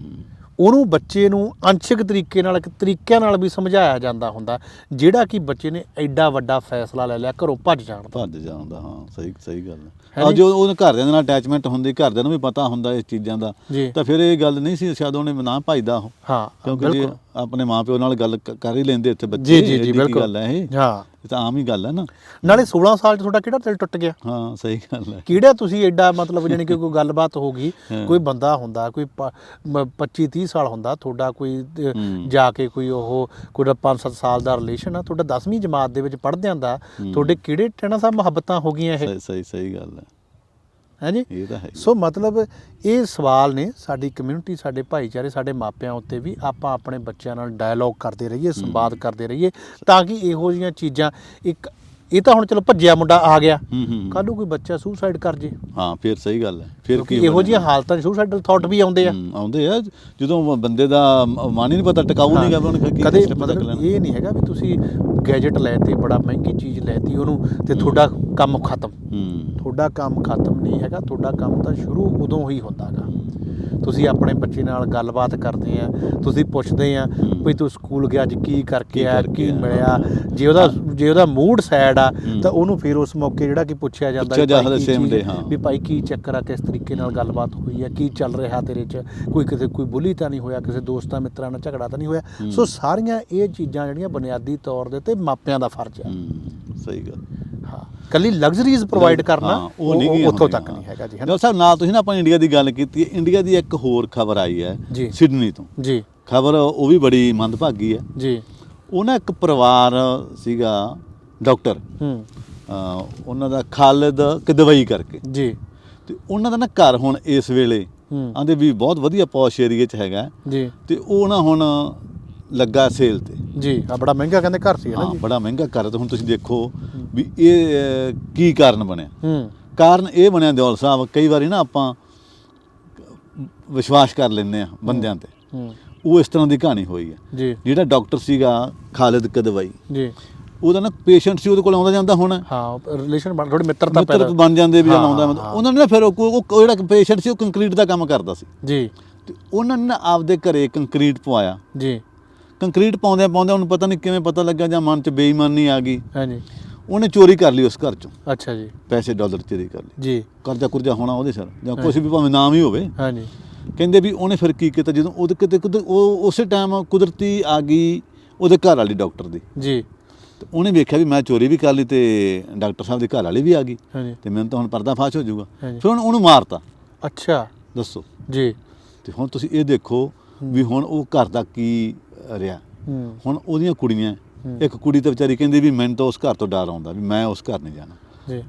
ਉਹਨੂੰ ਬੱਚੇ ਨੂੰ ਅੰਸ਼ਕ ਤਰੀਕੇ ਨਾਲ ਇੱਕ ਤਰੀਕਿਆਂ ਨਾਲ ਵੀ ਸਮਝਾਇਆ ਜਾਂਦਾ ਹੁੰਦਾ ਜਿਹੜਾ ਕਿ ਬੱਚੇ ਨੇ ਐਡਾ ਵੱਡਾ ਫੈਸਲਾ ਲੈ ਲਿਆ ਘਰੋਂ ਭੱਜ ਜਾਣ ਦਾ। ਭੱਜ ਜਾਂਦਾ ਹਾਂ ਸਹੀ ਸਹੀ ਗੱਲ ਹੈ। ਹੈ ਆ ਨੀ? ਜੋ ਉਹਨੇ ਘਰਦਿਆਂ ਦੇ ਨਾਲ ਅਟੈਚਮੈਂਟ ਹੁੰਦੀ ਘਰਦਿਆਂ ਨੂੰ ਵੀ ਪਤਾ ਹੁੰਦਾ ਇਸ ਚੀਜ਼ਾਂ ਦਾ। ਤਾਂ ਫਿਰ ਇਹ ਗੱਲ ਨਹੀਂ ਸੀ ਸ਼ਾਇਦ ਉਹਨੇ ਨਾ ਭਜਦਾ ਉਹ। ਹਾਂ ਕਿਉਂਕਿ ਆਪਣੇ ਮਾਪਿਓ ਨਾਲ ਗੱਲ ਕਰ ਹੀ ਲੈਂਦੇ ਇੱਥੇ ਬੱਚੇ ਜੀ ਜੀ ਜੀ ਬਿਲਕੁਲ। ਗੱਲ ਹੈ ਇਹ? ਇਹ ਤਾਂ ਆਮ ਹੀ ਗੱਲ ਹੈ ਨਾ। ਨਾਲੇ 16 ਸਾਲ 'ਚ ਤੁਹਾਡਾ ਕਿਹੜਾ ਦਿਲ ਟੁੱਟ ਗਿਆ? ਹਾਂ ਸਹੀ ਗੱਲ ਹੈ। ਕਿਹੜਾ ਤੁਸੀਂ ਐਡਾ ਮਤਲਬ ਜਾਨੀ ਕਿ ਕੋਈ ਗੱਲਬਾਤ ਹੋ ਗਈ। ਕੋਈ ਬੰਦਾ ਹੁੰਦਾ ਕੋਈ 25 30 ਸਾਲ ਹੁੰਦਾ ਤੁਹਾਡਾ ਕੋਈ। ਜਾ ਕੇ ਕੋਈ ਉਹ ਕੋਈ 5-7 ਸਾਲ ਦਾ ਰਿਲੇਸ਼ਨ ਆ ਤੁਹਾਡਾ 10ਵੀਂ ਜਮਾਤ ਦੇ ਵਿੱਚ ਪੜ੍ਹਦੇ ਆਂਦਾ ਤੁਹਾਡੇ ਕਿਹੜੇ ਟੈਣਾ ਸਾਹਿਬ ਮੁਹੱਬਤਾਂ ਹੋ ਗਈਆਂ ਇਹ? ਸਹੀ ਸਹੀ ਸਹੀ ਗੱਲ ਹੈ। ਹੈ ਜੀ ਇਹ ਤਾਂ ਹੈ। ਸੋ ਮਤਲਬ ਇਹ ਸਵਾਲ ਨੇ ਸਾਡੀ ਕਮਿਊਨਿਟੀ ਸਾਡੇ ਭਾਈਚਾਰੇ ਸਾਡੇ ਮਾਪਿਆਂ ਉੱਤੇ ਵੀ ਆਪਾਂ ਆਪਣੇ ਬੱਚਿਆਂ ਨਾਲ ਡਾਇਲੌਗ ਕਰਦੇ ਰਹੀਏ ਸੰਵਾਦ ਕਰਦੇ ਰਹੀਏ ਤਾਂ ਕਿ ਇਹੋ ਜਿਹੀਆਂ ਚੀਜ਼ਾਂ ਇੱਕ ਇਹ ਤਾਂ ਹੁਣ ਚਲੋ ਭੱਜਿਆ ਮੁੰਡਾ ਆ ਗਿਆ। ਨੂੰ ਕੋਈ ਬੱਚਾ ਸੁਸਾਈਡ ਕਰ ਜੇ। ਹਾਂ ਫਿਰ ਸਹੀ ਗੱਲ ਹੈ। ਫਿਰ ਕੀ ਇਹੋ? ਜਿਹੀਆਂ ਹਾਲਤਾਂ 'ਚ ਸੁਸਾਈਡਲ ਥਾਟ ਵੀ ਆਉਂਦੇ ਆ। ਆਉਂਦੇ ਆ। ਜਦੋਂ ਬੰਦੇ ਦਾ ਮਨ ਹੀ ਨਹੀਂ ਪਤਾ ਟਿਕਾਊ ਨਹੀਂ ਗਾ ਉਹਨੇ ਕੀ ਕਦੇ ਮਤਲਬ। ਇਹ ਨਹੀਂ ਹੈਗਾ ਵੀ ਤੁਸੀਂ ਗੈਜਟ ਲੈਤੇ ਬੜਾ ਮਹਿੰਗੀ ਚੀਜ਼ ਲੈਤੀ ਉਹਨੂੰ ਤੇ ਤੁਹਾਡਾ ਕੰਮ ਖਤਮ। ਹੂੰ। ਤੁਹਾਡਾ ਕੰਮ ਖਤਮ ਨਹੀਂ ਹੈਗਾ ਤੁਹਾਡਾ ਕੰਮ ਤਾਂ ਸ਼ੁਰੂ ਉਦੋਂ ਹੀ ਹੁੰਦਾਗਾ। ਤੁਸੀਂ ਆਪਣੇ ਬੱਚੇ ਨਾਲ ਗੱਲਬਾਤ ਕਰਦੇ ਆ ਤੁਸੀਂ ਪੁੱਛਦੇ ਆ। ਵੀ ਤੂੰ ਸਕੂਲ ਗਿਆ ਅੱਜ ਕੀ ਕਰਕੇ ਆਇਆ ਕੀ? ਮਿਲਿਆ ਜੇ ਉਹਦਾ ਜੇ ਉਹਦਾ ਮੂਡ ਸੈਡ ਆ। ਤਾਂ ਉਹਨੂੰ ਫਿਰ ਉਸ ਮੌਕੇ ਜਿਹੜਾ ਕਿ ਪੁੱਛਿਆ ਜਾਂਦਾ ਵੀ ਭਾਈ ਕੀ ਚੱਕਰ ਆ ਕਿਸ ਤਰੀਕੇ ਨਾਲ ਗੱਲਬਾਤ ਹੋਈ ਆ ਕੀ ਚੱਲ ਰਿਹਾ ਤੇਰੇ 'ਚ ਕੋਈ ਕਿਸੇ ਕੋਈ ਬੁਲੀ ਤਾਂ ਨਹੀਂ ਹੋਇਆ ਕਿਸੇ ਦੋਸਤਾਂ ਮਿੱਤਰਾਂ ਨਾਲ ਝਗੜਾ ਤਾਂ ਨਹੀਂ ਹੋਇਆ। ਸੋ ਸਾਰੀਆਂ ਇਹ ਚੀਜ਼ਾਂ ਜਿਹੜੀਆਂ ਬੁਨਿਆਦੀ ਤੌਰ ਦੇ ਤੇ ਮਾਪਿਆਂ ਦਾ ਫਰਜ਼ ਆ ਸਹੀ ਗੱਲ ਕੱਲੀ ਲਗਜ਼ਰੀਜ਼ ਪ੍ਰੋਵਾਈਡ ਕਰਨਾ ਹਾਂ, ਉਹ ਨਹੀਂ ਗੀਆਂ ਉੱਥੋਂ ਤੱਕ ਨਹੀਂ। ਹੈਗਾ ਜੀ ਹੈ ਨਾ? ਡਾਕਟਰ ਸਾਹਿਬ ਨਾਲ ਤੁਸੀਂ ਨਾ ਆਪਾਂ ਇੰਡੀਆ ਦੀ ਗੱਲ ਕੀਤੀ ਹੈ। ਇੰਡੀਆ ਦੀ ਇੱਕ ਹੋਰ ਖਬਰ ਆਈ ਹੈ। ਸਿਡਨੀ ਤੋਂ। ਜੀ। ਖਬਰ ਉਹ ਵੀ ਬੜੀ ਮੰਦਭਾਗੀ ਹੈ। ਜੀ। ਉਹ ਨਾ ਇੱਕ ਪਰਿਵਾਰ ਸੀਗਾ ਡਾਕਟਰ। ਹੂੰ। ਅਹ ਉਹਨਾਂ ਦਾ ਖਾਲਿਦ ਕਦਵਈ ਕਰਕੇ। ਜੀ। ਤੇ ਉਹਨਾਂ ਦਾ ਨਾ ਘਰ ਹੁਣ ਇਸ ਵੇਲੇ ਹੂੰ। ਆਂਦੇ ਵੀ ਬਹੁਤ ਵਧੀਆ ਪੌਸ਼ ਏਰੀਏ 'ਚ ਹੈਗਾ। ਜੀ। ਤੇ ਉਹ ਨਾ ਹੁਣ ਲੱਗਾ ਸੇਲ ਤੇ। ਜੀ ਆ ਬੜਾ ਮਹਿੰਗਾ ਕਹਿੰਦੇ ਘਰ ਸੀ ਹੈ ਨਾ ਹਾਂ ਜੀ। ਬੜਾ ਮਹਿੰਗਾ ਘਰ ਹੈ ਤੇ ਹੁਣ ਤੁਸੀਂ ਦੇਖੋ ਵੀ ਇਹ ਅਹ, ਕੀ ਕਾਰਨ ਬਣਿਆ। ਹੂੰ। ਕਾਰਨ ਇਹ ਬਣਿਆ ਦਿਓਲ ਸਾਹਿਬ ਕਈ ਵਾਰੀ ਨਾ ਆਪਾਂ ਵਿਸ਼ਵਾਸ ਕਰ ਲੈਂਦੇ ਆ ਬੰਦਿਆਂ ਤੇ। ਹੂੰ। ਉਹ ਇਸ ਤਰ੍ਹਾਂ ਦੀ ਕਹਾਣੀ ਹੋਈ ਹੈ। ਜੀ। ਜਿਹੜਾ ਡਾਕਟਰ ਸੀਗਾ ਖਾਲਿਦ ਕਦਵਈ। ਜੀ। ਉਹਦਾ ਨਾ ਪੇਸ਼ੈਂਟ ਸੀ ਉਹਦੇ ਕੋਲ ਆਉਂਦਾ ਜਾਂਦਾ ਹੁਣ। ਹਾਂ ਰਿਲੇਸ਼ਨ ਬਣ ਥੋੜੀ ਮਿੱਤਰਤਾ ਮਿੱਤਰ ਪੈਦਾ। ਬਣ ਜਾਂਦੇ ਵੀ ਜਾਂ ਹਾਂ, ਆਉਂਦਾ ਹਾਂ। ਉਹਨਾਂ ਨੇ ਨਾ ਫਿਰ ਉਹ ਜਿਹੜਾ ਪੇਸ਼ੈਂਟ ਸੀ ਉਹ ਕੰਕਰੀਟ ਦਾ ਕੰਮ ਕਰਦਾ ਸੀ। ਜੀ। ਤੇ ਉਹਨਾਂ ਨੇ ਨਾ ਆਪਦੇ ਘਰੇ ਕੰਕਰੀਟ ਪਵਾਇਆ। ਜੀ। ਕੰਕਰੀਟ ਪਾਉਂਦੇ ਪਾਉਂਦੇ ਉਹਨੂੰ ਪਤਾ ਨਹੀਂ ਕਿਵੇਂ ਪਤਾ ਲੱਗਾ ਜਾਂ ਮਨ 'ਚ ਬੇਈਮਾਨੀ ਆ ਗਈ। ਹਾਂਜੀ। ਉਹਨੇ ਚੋਰੀ ਕਰ ਲਈ ਉਸ ਘਰ 'ਚੋਂ। ਅੱਛਾ ਜੀ। ਪੈਸੇ ਡਾਲਰ ਚੋਰੀ ਕਰ ਲਏ ਜੀ। ਕਰਜ਼ਾ ਕੁਰਜ਼ਾ ਹੋਣਾ ਉਹਦੇ ਸਿਰ ਜਾਂ ਕੁਝ ਵੀ ਭਾਵੇਂ ਨਾਮ ਹੀ ਹੋਵੇ। ਹਾਂਜੀ। ਕਹਿੰਦੇ ਵੀ ਉਹਨੇ ਫਿਰ ਕੀ ਕੀਤਾ ਜਦੋਂ ਉਹਦੇ ਕਿਤੇ ਉਹ ਉਸੇ ਟਾਈਮ ਕੁਦਰਤੀ ਆ ਗਈ ਉਹਦੇ ਘਰ ਵਾਲੀ ਡਾਕਟਰ ਦੀ। ਜੀ। ਤੇ ਉਹਨੇ ਵੇਖਿਆ ਵੀ ਮੈਂ ਚੋਰੀ ਵੀ ਕਰ ਲਈ ਤੇ ਡਾਕਟਰ ਸਾਹਿਬ ਦੀ ਘਰ ਵਾਲੀ ਵੀ ਆ ਗਈ। ਹਾਂਜੀ। ਤੇ ਮੈਨੂੰ ਤਾਂ ਹੁਣ ਪਰਦਾ ਫਾਸ਼ ਹੋ ਜਾਊਗਾ। ਫਿਰ ਉਹਨੂੰ ਉਹਨੂੰ ਮਾਰਤਾ। ਅੱਛਾ। ਦੱਸੋ। ਜੀ। ਤੇ ਹੁਣ ਤੁਸੀਂ ਇਹ ਦੇਖੋ ਵੀ ਹੁਣ ਉਹ ਘਰ ਦਾ ਕੀ ਰਿਹਾ। ਹੂੰ। ਹੁਣ ਉਹਦੀਆਂ ਕੁੜੀਆਂ। ਇੱਕ ਕੁੜੀ ਤਾਂ ਵਿਚਾਰੀ ਕਹਿੰਦੀ ਵੀ ਮੈਨੂੰ ਤਾਂ ਉਸ ਘਰ ਤੋਂ ਡਰ ਆਉਂਦਾ ਵੀ ਮੈਂ ਉਸ ਘਰ ਨਹੀਂ ਜਾਣਾ।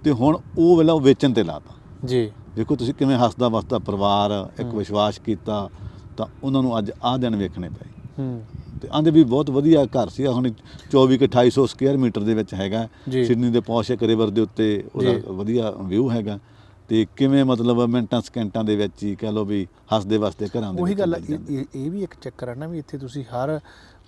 ਤੇ ਹੁਣ ਉਹ ਵੇਲਾ ਉਹ ਵੇਚਣ ਤੇ ਲਾਤਾ। ਜੀ। ਦੇਖੋ ਤੁਸੀਂ ਕਿਵੇਂ ਹੱਸਦਾ ਵਸਦਾ ਪਰਿਵਾਰ ਇੱਕ ਵਿਸ਼ਵਾਸ ਕੀਤਾ ਤਾਂ ਉਹਨਾਂ ਨੂੰ ਅੱਜ ਆਹ ਦਿਨ ਵੇਖਣੇ ਪਏ। ਹੂੰ। ਤੇ ਆਂਦੇ ਵੀ ਬਹੁਤ ਵਧੀਆ ਘਰ ਸੀ ਹੁਣ 24 ਕਿ 2800 ਸਕੁਅਰ ਮੀਟਰ ਦੇ ਵਿੱਚ ਹੈਗਾ। ਸਿਡਨੀ ਦੇ ਪੌਸ਼ ਇੱਕ ਰਿਵਰ ਦੇ ਉੱਤੇ ਉਹਦਾ। ਵਧੀਆ ਵਿਊ ਹੈਗਾ। ਤੇ ਕਿਵੇਂ ਮਤਲਬ ਮਿੰਟਾਂ ਸਕਿੰਟਾਂ ਦੇ ਵਿੱਚ ਹੀ ਕਹ ਲਓ ਵੀ ਹੱਸਦੇ ਵਸਦੇ ਘਰਾਂ ਦੇ ਉਹੀ ਵਿੱਚ ਗੱਲ ਜਾਂਦੇ। ਇਹ- ਇਹ ਵੀ ਇੱਕ ਚੱਕਰ ਹੈ ਨਾ ਵੀ ਇੱਥੇ ਤੁਸੀਂ ਹਰ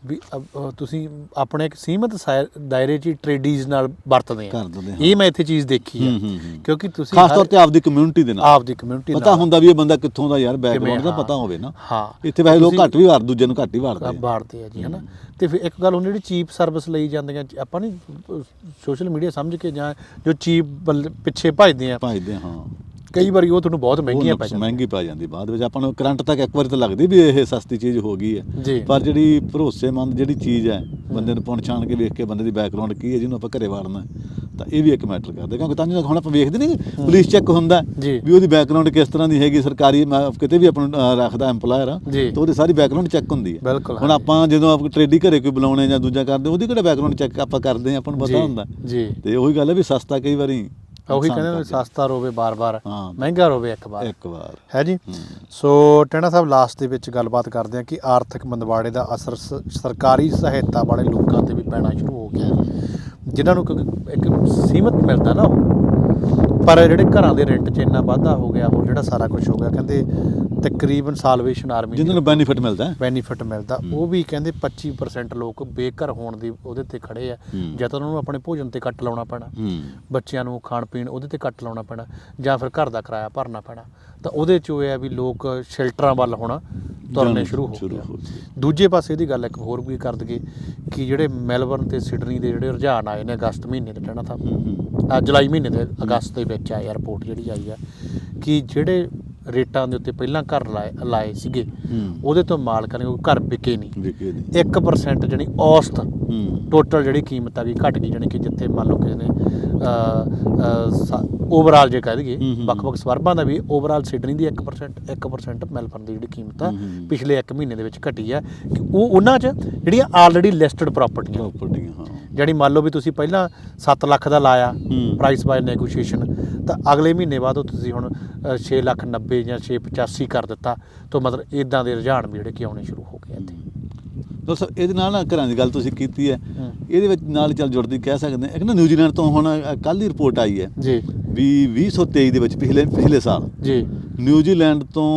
ਵੀ ਅ- ਅ, ਤੁਸੀਂ ਆਪਣੇ ਇੱਕ ਸੀਮਤ ਸਾਇ- ਦਾਇਰੇ 'ਚ ਟ੍ਰੇਡੀਜ਼ ਨਾਲ ਵਰਤਦੇ ਆ। ਹਾਂ। ਇਹ ਮੈਂ ਇੱਥੇ ਚੀਜ਼ ਦੇਖੀ ਹੂੰ, ਹੈ ਹੂੰ, ਹੂੰ। ਕਿਉਂਕਿ ਤੁਸੀਂ ਖਾਸ ਤੌਰ ਤੇ ਆਪਦੀ ਕਮਿਊਨਿਟੀ ਦੇ ਨਾਲ। ਆਪ ਦੀ ਕਮਿਊਨਿਟੀ ਪਤਾ ਹੁੰਦਾ ਵੀ ਇਹ ਬੰਦਾ ਕਿੱਥੋਂ ਦਾ ਯਾਰ ਬੈਕਗ੍ਰਾਉਂਡ ਦਾ ਹਾਂ। ਪਤਾ ਹੋਵੇ ਨਾ। ਹਾਂ। ਇੱਥੇ ਵੈਸੇ ਲੋਕ ਤੁਸੀਂ- ਘੱਟ ਵੀ ਵਾਰ ਦੂਜੇ ਨੂੰ ਘੱਟ ਹੀ ਵਾਰਦੇ ਆ। ਬਾੜਦੇ ਆ ਜੀ ਹਨਾ। ਤੇ ਫਿਰ ਇੱਕ ਗੱਲ ਹੁਣ ਜਿਹੜੀ ਚੀਪ ਸਰਵਿਸ ਲਈ ਜਾਂਦੀਆਂ ਆਪਾਂ ਨਹੀਂ ਸੋਸ਼ਲ ਮੀਡੀਆ ਸਮਝ ਕੇ ਜਾਂ ਜੋ ਚੀਪ ਪਿੱਛੇ ਭਜਦੇ ਆ। ਭਜਦੇ ਆ, ਹਾਂ। ਕਈ ਵਾਰੀ ਉਹ ਤੁਹਾਨੂੰ ਬਹੁਤ ਮਹਿੰਗੀਆਂ ਪੈ ਜਾਂਦੀਆਂ। ਮਹਿੰਗੀ ਪੈ ਜਾਂਦੀ ਬਾਅਦ ਵਿੱਚ। ਆਪਾਂ ਨੂੰ ਕਰੰਟ ਤੱਕ ਇੱਕ ਵਾਰੀ ਤਾਂ ਲੱਗਦੀ ਵੀ ਇਹ ਸਸਤੀ ਚੀਜ਼ ਹੋ ਗਈ ਹੈ। ਪਰ ਜਿਹੜੀ ਭਰੋਸੇਮੰਦ ਜਿਹੜੀ ਚੀਜ਼ ਹੈ ਬੰਦੇ ਨੂੰ ਪਹੁੰਚਾਣ ਕੇ ਵੇਖ ਕੇ ਬੰਦੇ ਦੀ ਬੈਕਗ੍ਰਾਉਂਡ ਕੀ ਹੈ ਜਿਹਨੂੰ ਆਪਾਂ ਘਰੇ ਵਾੜਨਾ ਤਾਂ ਇਹ ਵੀ ਇੱਕ ਮੈਟਰ ਕਰਦਾ। ਕਿਉਂਕਿ ਤਾਂ ਹੁਣ ਆਪਾਂ ਵੇਖਦੇ ਨਹੀਂ ਪੁਲਿਸ ਚੈੱਕ ਹੁੰਦਾ। ਵੀ ਉਹਦੀ ਬੈਕਗ੍ਰਾਉਂਡ ਕਿਸ ਤਰ੍ਹਾਂ ਦੀ ਹੈਗੀ ਸਰਕਾਰੀ ਕਿਤੇ ਵੀ ਆਪਾਂ ਨੂੰ, ਅਹ, ਰੱਖਦਾ ਜੀ। ਤਾਂ ਉਹਦੀ ਸਾਰੀ ਬੈਕਗ੍ਰਾਉਂਡ ਚੈੱਕ ਹੁੰਦੀ ਹੈ। ਹੁਣ। ਆਪਾਂ ਜਦੋਂ ਆਪ ਟ੍ਰੇਡੀ ਘਰੇ ਕੋਈ ਬੁਲਾਉਣੇ ਜਾਂ ਦੂਜਾ ਕਰਦੇ ਉਹਦੀ ਕਿਹੜਾ ਬੈਕਗ੍ਰਾਉਂਡ ਚੈੱਕ ਆਪਾਂ ਕਰਦੇ ਆਪਾਂ ਨੂੰ ਪਤਾ ਹੁੰਦਾ ਜੀ। ਤੇ ਉਹੀ ਗੱਲ ਹੈ ਵੀ ਸਸਤਾ ਕਈ ਵਾਰੀ ਉਹੀ ਕਹਿੰਦੇ ਨੇ। ਸਸਤਾ ਰੋਵੇ ਬਾਰ-ਬਾਰ ਹਾਂ। ਮਹਿੰਗਾ ਰੋਵੇ ਇੱਕ ਵਾਰ ਇੱਕ ਵਾਰ ਹੈ ਜੀ। ਸੋ ਟੈਣਾ ਸਾਹਿਬ ਲਾਸਟ ਦੇ ਵਿੱਚ ਗੱਲਬਾਤ ਕਰਦੇ ਹਾਂ ਕਿ ਆਰਥਿਕ ਮੰਦਵਾੜੇ ਦਾ ਅਸਰ ਸ- ਸਰਕਾਰੀ ਸਹਾਇਤਾ ਵਾਲੇ ਲੋਕਾਂ ਤੇ ਵੀ ਪੈਣਾ ਸ਼ੁਰੂ ਹੋ ਗਿਆ ਹੈ। ਜਿਨ੍ਹਾਂ ਨੂੰ ਕਿਉਂਕਿ ਇੱਕ ਸੀਮਤ ਮਿਲਦਾ ਨਾ ਉਹ ਪਰ ਜਿਹੜੇ ਘਰਾਂ ਦੇ ਰੈਂਟ 'ਚ ਇੰਨਾ ਵਾਧਾ ਹੋ ਗਿਆ ਉਹ ਜਿਹੜਾ ਸਾਰਾ ਕੁਝ ਹੋ ਗਿਆ ਕਹਿੰਦੇ ਤਕਰੀਬਨ ਸਾਲਵੇਸ਼ਨ ਆਰਮੀ ਜਿਨ੍ਹਾਂ ਨੂੰ ਬੈਨੀਫਿਟ ਮਿਲਦਾ ਹੈ। ਬੈਨੀਫਿਟ ਮਿਲਦਾ। ਉਹ ਵੀ ਕਹਿੰਦੇ 25% ਲੋਕ ਬੇਘਰ ਹੋਣ ਦੀ ਉਹਦੇ ਤੇ ਖੜੇ ਆ। ਜਾਂ ਤਾਂ ਉਹਨਾਂ ਨੂੰ ਆਪਣੇ ਭੋਜਨ ਤੇ ਕੱਟ ਲਾਉਣਾ ਪੈਣਾ। ਬੱਚਿਆਂ ਨੂੰ ਖਾਣ ਪੀਣ ਉਹਦੇ ਤੇ ਕੱਟ ਲਾਉਣਾ ਪੈਣਾ। ਜਾਂ ਫਿਰ ਘਰ ਦਾ ਕਿਰਾਇਆ ਭਰਨਾ ਪੈਣਾ। ਤਾਂ ਉਹਦੇ ਚ ਇਹ ਆ ਵੀ ਲੋਕ ਸ਼ੈਲਟਰਾਂ ਵੱਲ ਹੁਣ ਤੁਰਨੇ ਸ਼ੁਰੂ ਹੋ ਗਏ ਹੋ। ਦੂਜੇ ਪਾਸੇ ਇਹਦੀ ਗੱਲ ਇੱਕ ਹੋਰ ਵੀ ਕਰ ਦਈਏ ਕਿ ਜਿਹੜੇ ਮੈਲਬਰਨ ਤੇ ਸਿਡਨੀ ਦੇ ਜਿਹੜੇ ਰੁਝਾਨ ਆਏ ਨੇ ਅਗਸਤ ਮਹੀਨੇ ਦੇ ਟਣਾ ਤਾਂ ਹੂੰ ਹੂੰ। ਆ ਜੁਲਾਈ ਮਹੀਨੇ ਦੇ ਅਗਸਤ ਦੇ ਵਿੱਚ ਆਇਆ ਰਿਪੋਰਟ ਜਿਹੜੀ ਆਈ ਆ। ਕਿ ਜਿਹੜੇ ਰੇਟਾਂ ਦੇ ਉੱਤੇ ਪਹਿਲਾਂ ਘਰ ਲਾਏ ਲਾਏ ਸੀਗੇ ਉਹਦੇ ਤੋਂ ਮਾਲਕਾਂ ਨੇ ਉਹ ਘਰ ਵਿਕੇ ਨਹੀਂ। ਵਿਕੇ ਦੀ 1% ਜਣੀ ਔਸਤ ਟੋਟਲ ਜਿਹੜੀ ਕੀਮਤ ਆ ਗਈ ਘਟ ਗਈ ਜਾਣੀ ਕਿ ਜਿੱਥੇ ਮੰਨ ਲਓ ਕਿਸੇ ਨੇ ਓਵਰਆਲ ਜੇ ਕਹਿ ਦਈਏ ਵੱਖ-ਵੱਖ ਸਵਰਬਾਂ ਦਾ ਵੀ ਓਵਰਆਲ ਸਿਡਨੀ ਦੀ 1% 1% ਮੈਲਬਰਨ ਦੀ ਜਿਹੜੀ ਕੀਮਤ ਆ। ਪਿਛਲੇ 1 ਮਹੀਨੇ ਦੇ ਵਿੱਚ ਘਟੀ ਆ ਕਿ ਉਹ ਉਹਨਾਂ 'ਚ ਜਿਹੜੀਆਂ ਆਲਰੇਡੀ ਲਿਸਟਡ ਪ੍ਰਾਪਰਟੀਆਂ ਪ੍ਰਾਪਰਟੀਆਂ ਹਾਂ। ਜਿਹੜੀ ਮੰਨ ਲਓ ਵੀ ਤੁਸੀਂ ਪਹਿਲਾਂ 7 ਲੱਖ ਦਾ ਲਾਇਆ। ਪ੍ਰਾਈਸ ਬਾਈ ਨੈਗੋਸ਼ੀਏਸ਼ਨ ਤਾਂ ਅਗਲੇ ਮਹੀਨੇ ਬਾਅਦ ਉਹ ਤੁਸੀਂ ਹੁਣ 6 ਲੱਖ 90 ਜਾਂ 685 ਕਰ ਦਿੱਤਾ ਤਾਂ ਮਤਲਬ ਇਦਾਂ ਦੇ ਰੁਝਾਨ ਵੀ ਜਿਹੜੇ ਕਿ ਆਉਣੇ ਸ਼ੁਰੂ ਹੋ ਗਏ ਇੱਥੇ। ਦੋਸਤੋ ਇਹਦੇ ਨਾਲ ਨਾ ਘਰਾਂ ਦੀ ਗੱਲ ਤੁਸੀਂ ਕੀਤੀ ਹੈ। ਇਹਦੇ ਵਿੱਚ ਨਾਲ ਚੱਲ ਜੁੜਦੀ ਕਹਿ ਸਕਦੇ ਹਾਂ। ਇੱਕ ਨਾ ਨਿਊਜ਼ੀਲੈਂਡ ਤੋਂ ਹੁਣ ਕੱਲ ਦੀ ਰਿਪੋਰਟ ਆਈ ਹੈ ਜੀ। ਵੀ 2023 ਦੇ ਵਿੱਚ ਪਿਛਲੇ ਪਿਛਲੇ ਸਾਲ ਜੀ। ਨਿਊਜ਼ੀਲੈਂਡ ਤੋਂ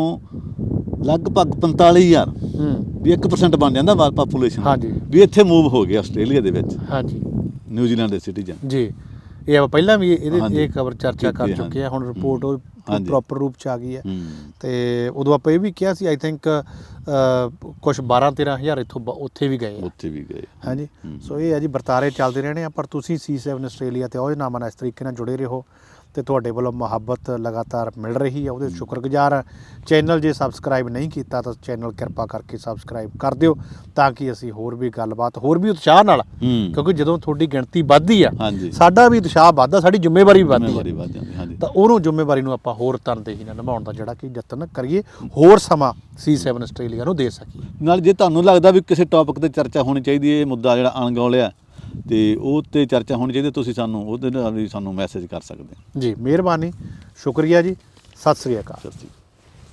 ਲਗਭਗ 45000 ਹੂੰ। ਵੀ 1% ਬਣ ਜਾਂਦਾ ਵਾ ਪਾਪੂਲੇਸ਼ਨ ਹਾਂਜੀ। ਵੀ ਇੱਥੇ ਮੂਵ ਹੋ ਗਿਆ ਆਸਟ੍ਰੇਲੀਆ ਦੇ ਵਿੱਚ। ਹਾਂਜੀ। ਨਿਊਜ਼ੀਲੈਂਡ ਦੇ ਸਿਟੀਜ਼ਨ ਜੀ। ਇਹ ਆਪਾਂ ਪਹਿਲਾਂ ਵੀ ਇਹਦੇ। ਇਹ ਖਬਰ ਚਰਚਾ ਕਰ ਚੁੱਕੇ ਆ ਹੁਣ। ਰਿਪੋਰਟ ਉਹ। ਪ੍ਰੋਪਰ ਰੂਪ ਚ ਆ ਗਈ ਹੈ। ਤੇ ਉਦੋਂ ਆਪਾਂ ਇਹ ਵੀ ਕਿਹਾ ਸੀ ਆਈ ਥਿੰਕ ਕੁਝ 12 13000 ਇੱਥੋਂ ਉੱਥੇ ਵੀ ਗਏ ਉੱਥੇ ਵੀ ਗਏ ਹਾਂਜੀ। ਸੋ ਇਹ ਹੈ ਜੀ ਵਰਤਾਰੇ ਚੱਲਦੇ ਰਹਿਣੇ ਆ ਪਰ ਤੁਸੀਂ C7 ਆਸਟ੍ਰੇਲੀਆ ਤੇ ਉਹ ਨਾਮਾਂ ਨਾਲ ਇਸ ਤਰੀਕੇ ਨਾਲ ਜੁੜੇ ਰਹੋ। ਤੇ ਤੁਹਾਡੇ ਵੱਲੋਂ ਮੁਹੱਬਤ ਲਗਾਤਾਰ ਮਿਲ ਰਹੀ ਹੈ ਉਹਦੇ ਸ਼ੁਕਰਗੁਜ਼ਾਰ ਹਾਂ। ਚੈਨਲ ਜੇ ਸਬਸਕ੍ਰਾਈਬ ਨਹੀਂ ਕੀਤਾ ਤਾਂ ਚੈਨਲ ਕਿਰਪਾ ਕਰਕੇ ਸਬਸਕ੍ਰਾਈਬ ਕਰ ਦਿਓ ਤਾਂ ਕਿ ਅਸੀਂ ਹੋਰ ਵੀ ਗੱਲਬਾਤ ਹੋਰ ਵੀ ਉਤਸ਼ਾਹ ਨਾਲ ਕਿਉਂਕਿ ਜਦੋਂ ਤੁਹਾਡੀ ਗਿਣਤੀ ਵੱਧਦੀ ਆ ਸਾਡਾ ਵੀ ਉਤਸ਼ਾਹ ਵੱਧਦਾ ਸਾਡੀ ਜ਼ਿੰਮੇਵਾਰੀ ਵੀ ਵੱਧਦੀ ਹੈ ਤਾਂ ਉਹਨੂੰ ਜ਼ਿੰਮੇਵਾਰੀ ਨੂੰ ਆਪਾਂ ਹੋਰ ਤਨਦੇਹੀ ਨਾਲ ਨਿਭਾਉਣ ਦਾ ਜਿਹੜਾ ਕਿ ਯਤਨ ਕਰੀਏ ਹੋਰ ਸਮਾਂ C7 ਆਸਟ੍ਰੇਲੀਆ ਨੂੰ ਦੇ ਸਕੀਏ। ਨਾਲ ਜੇ ਤੁਹਾਨੂੰ ਲੱਗਦਾ ਵੀ ਕਿਸੇ ਟੌਪਿਕ ਤੇ ਚਰਚਾ ਹੋਣੀ ਚਾਹੀਦੀ ਹੈ ਇਹ ਮੁੱਦਾ ਜਿਹੜਾ ਅਣਗੌਲਿਆ ਤੇ ਉਹ ਤੇ ਚਰਚਾ ਹੋਣੀ ਚਾਹੀਦੀ ਤੁਸੀਂ ਸਾਨੂੰ ਉਹਦੇ ਨਾਲ ਵੀ ਸਾਨੂੰ ਮੈਸੇਜ ਕਰ ਸਕਦੇ ਹੋ। ਜੀ ਮਿਹਰਬਾਨੀ ਸ਼ੁਕਰੀਆ ਜੀ ਸਤਿ ਸ੍ਰੀ ਅਕਾਲ। ਸਤਿ ਸ਼੍ਰੀ ਅਕਾਲ।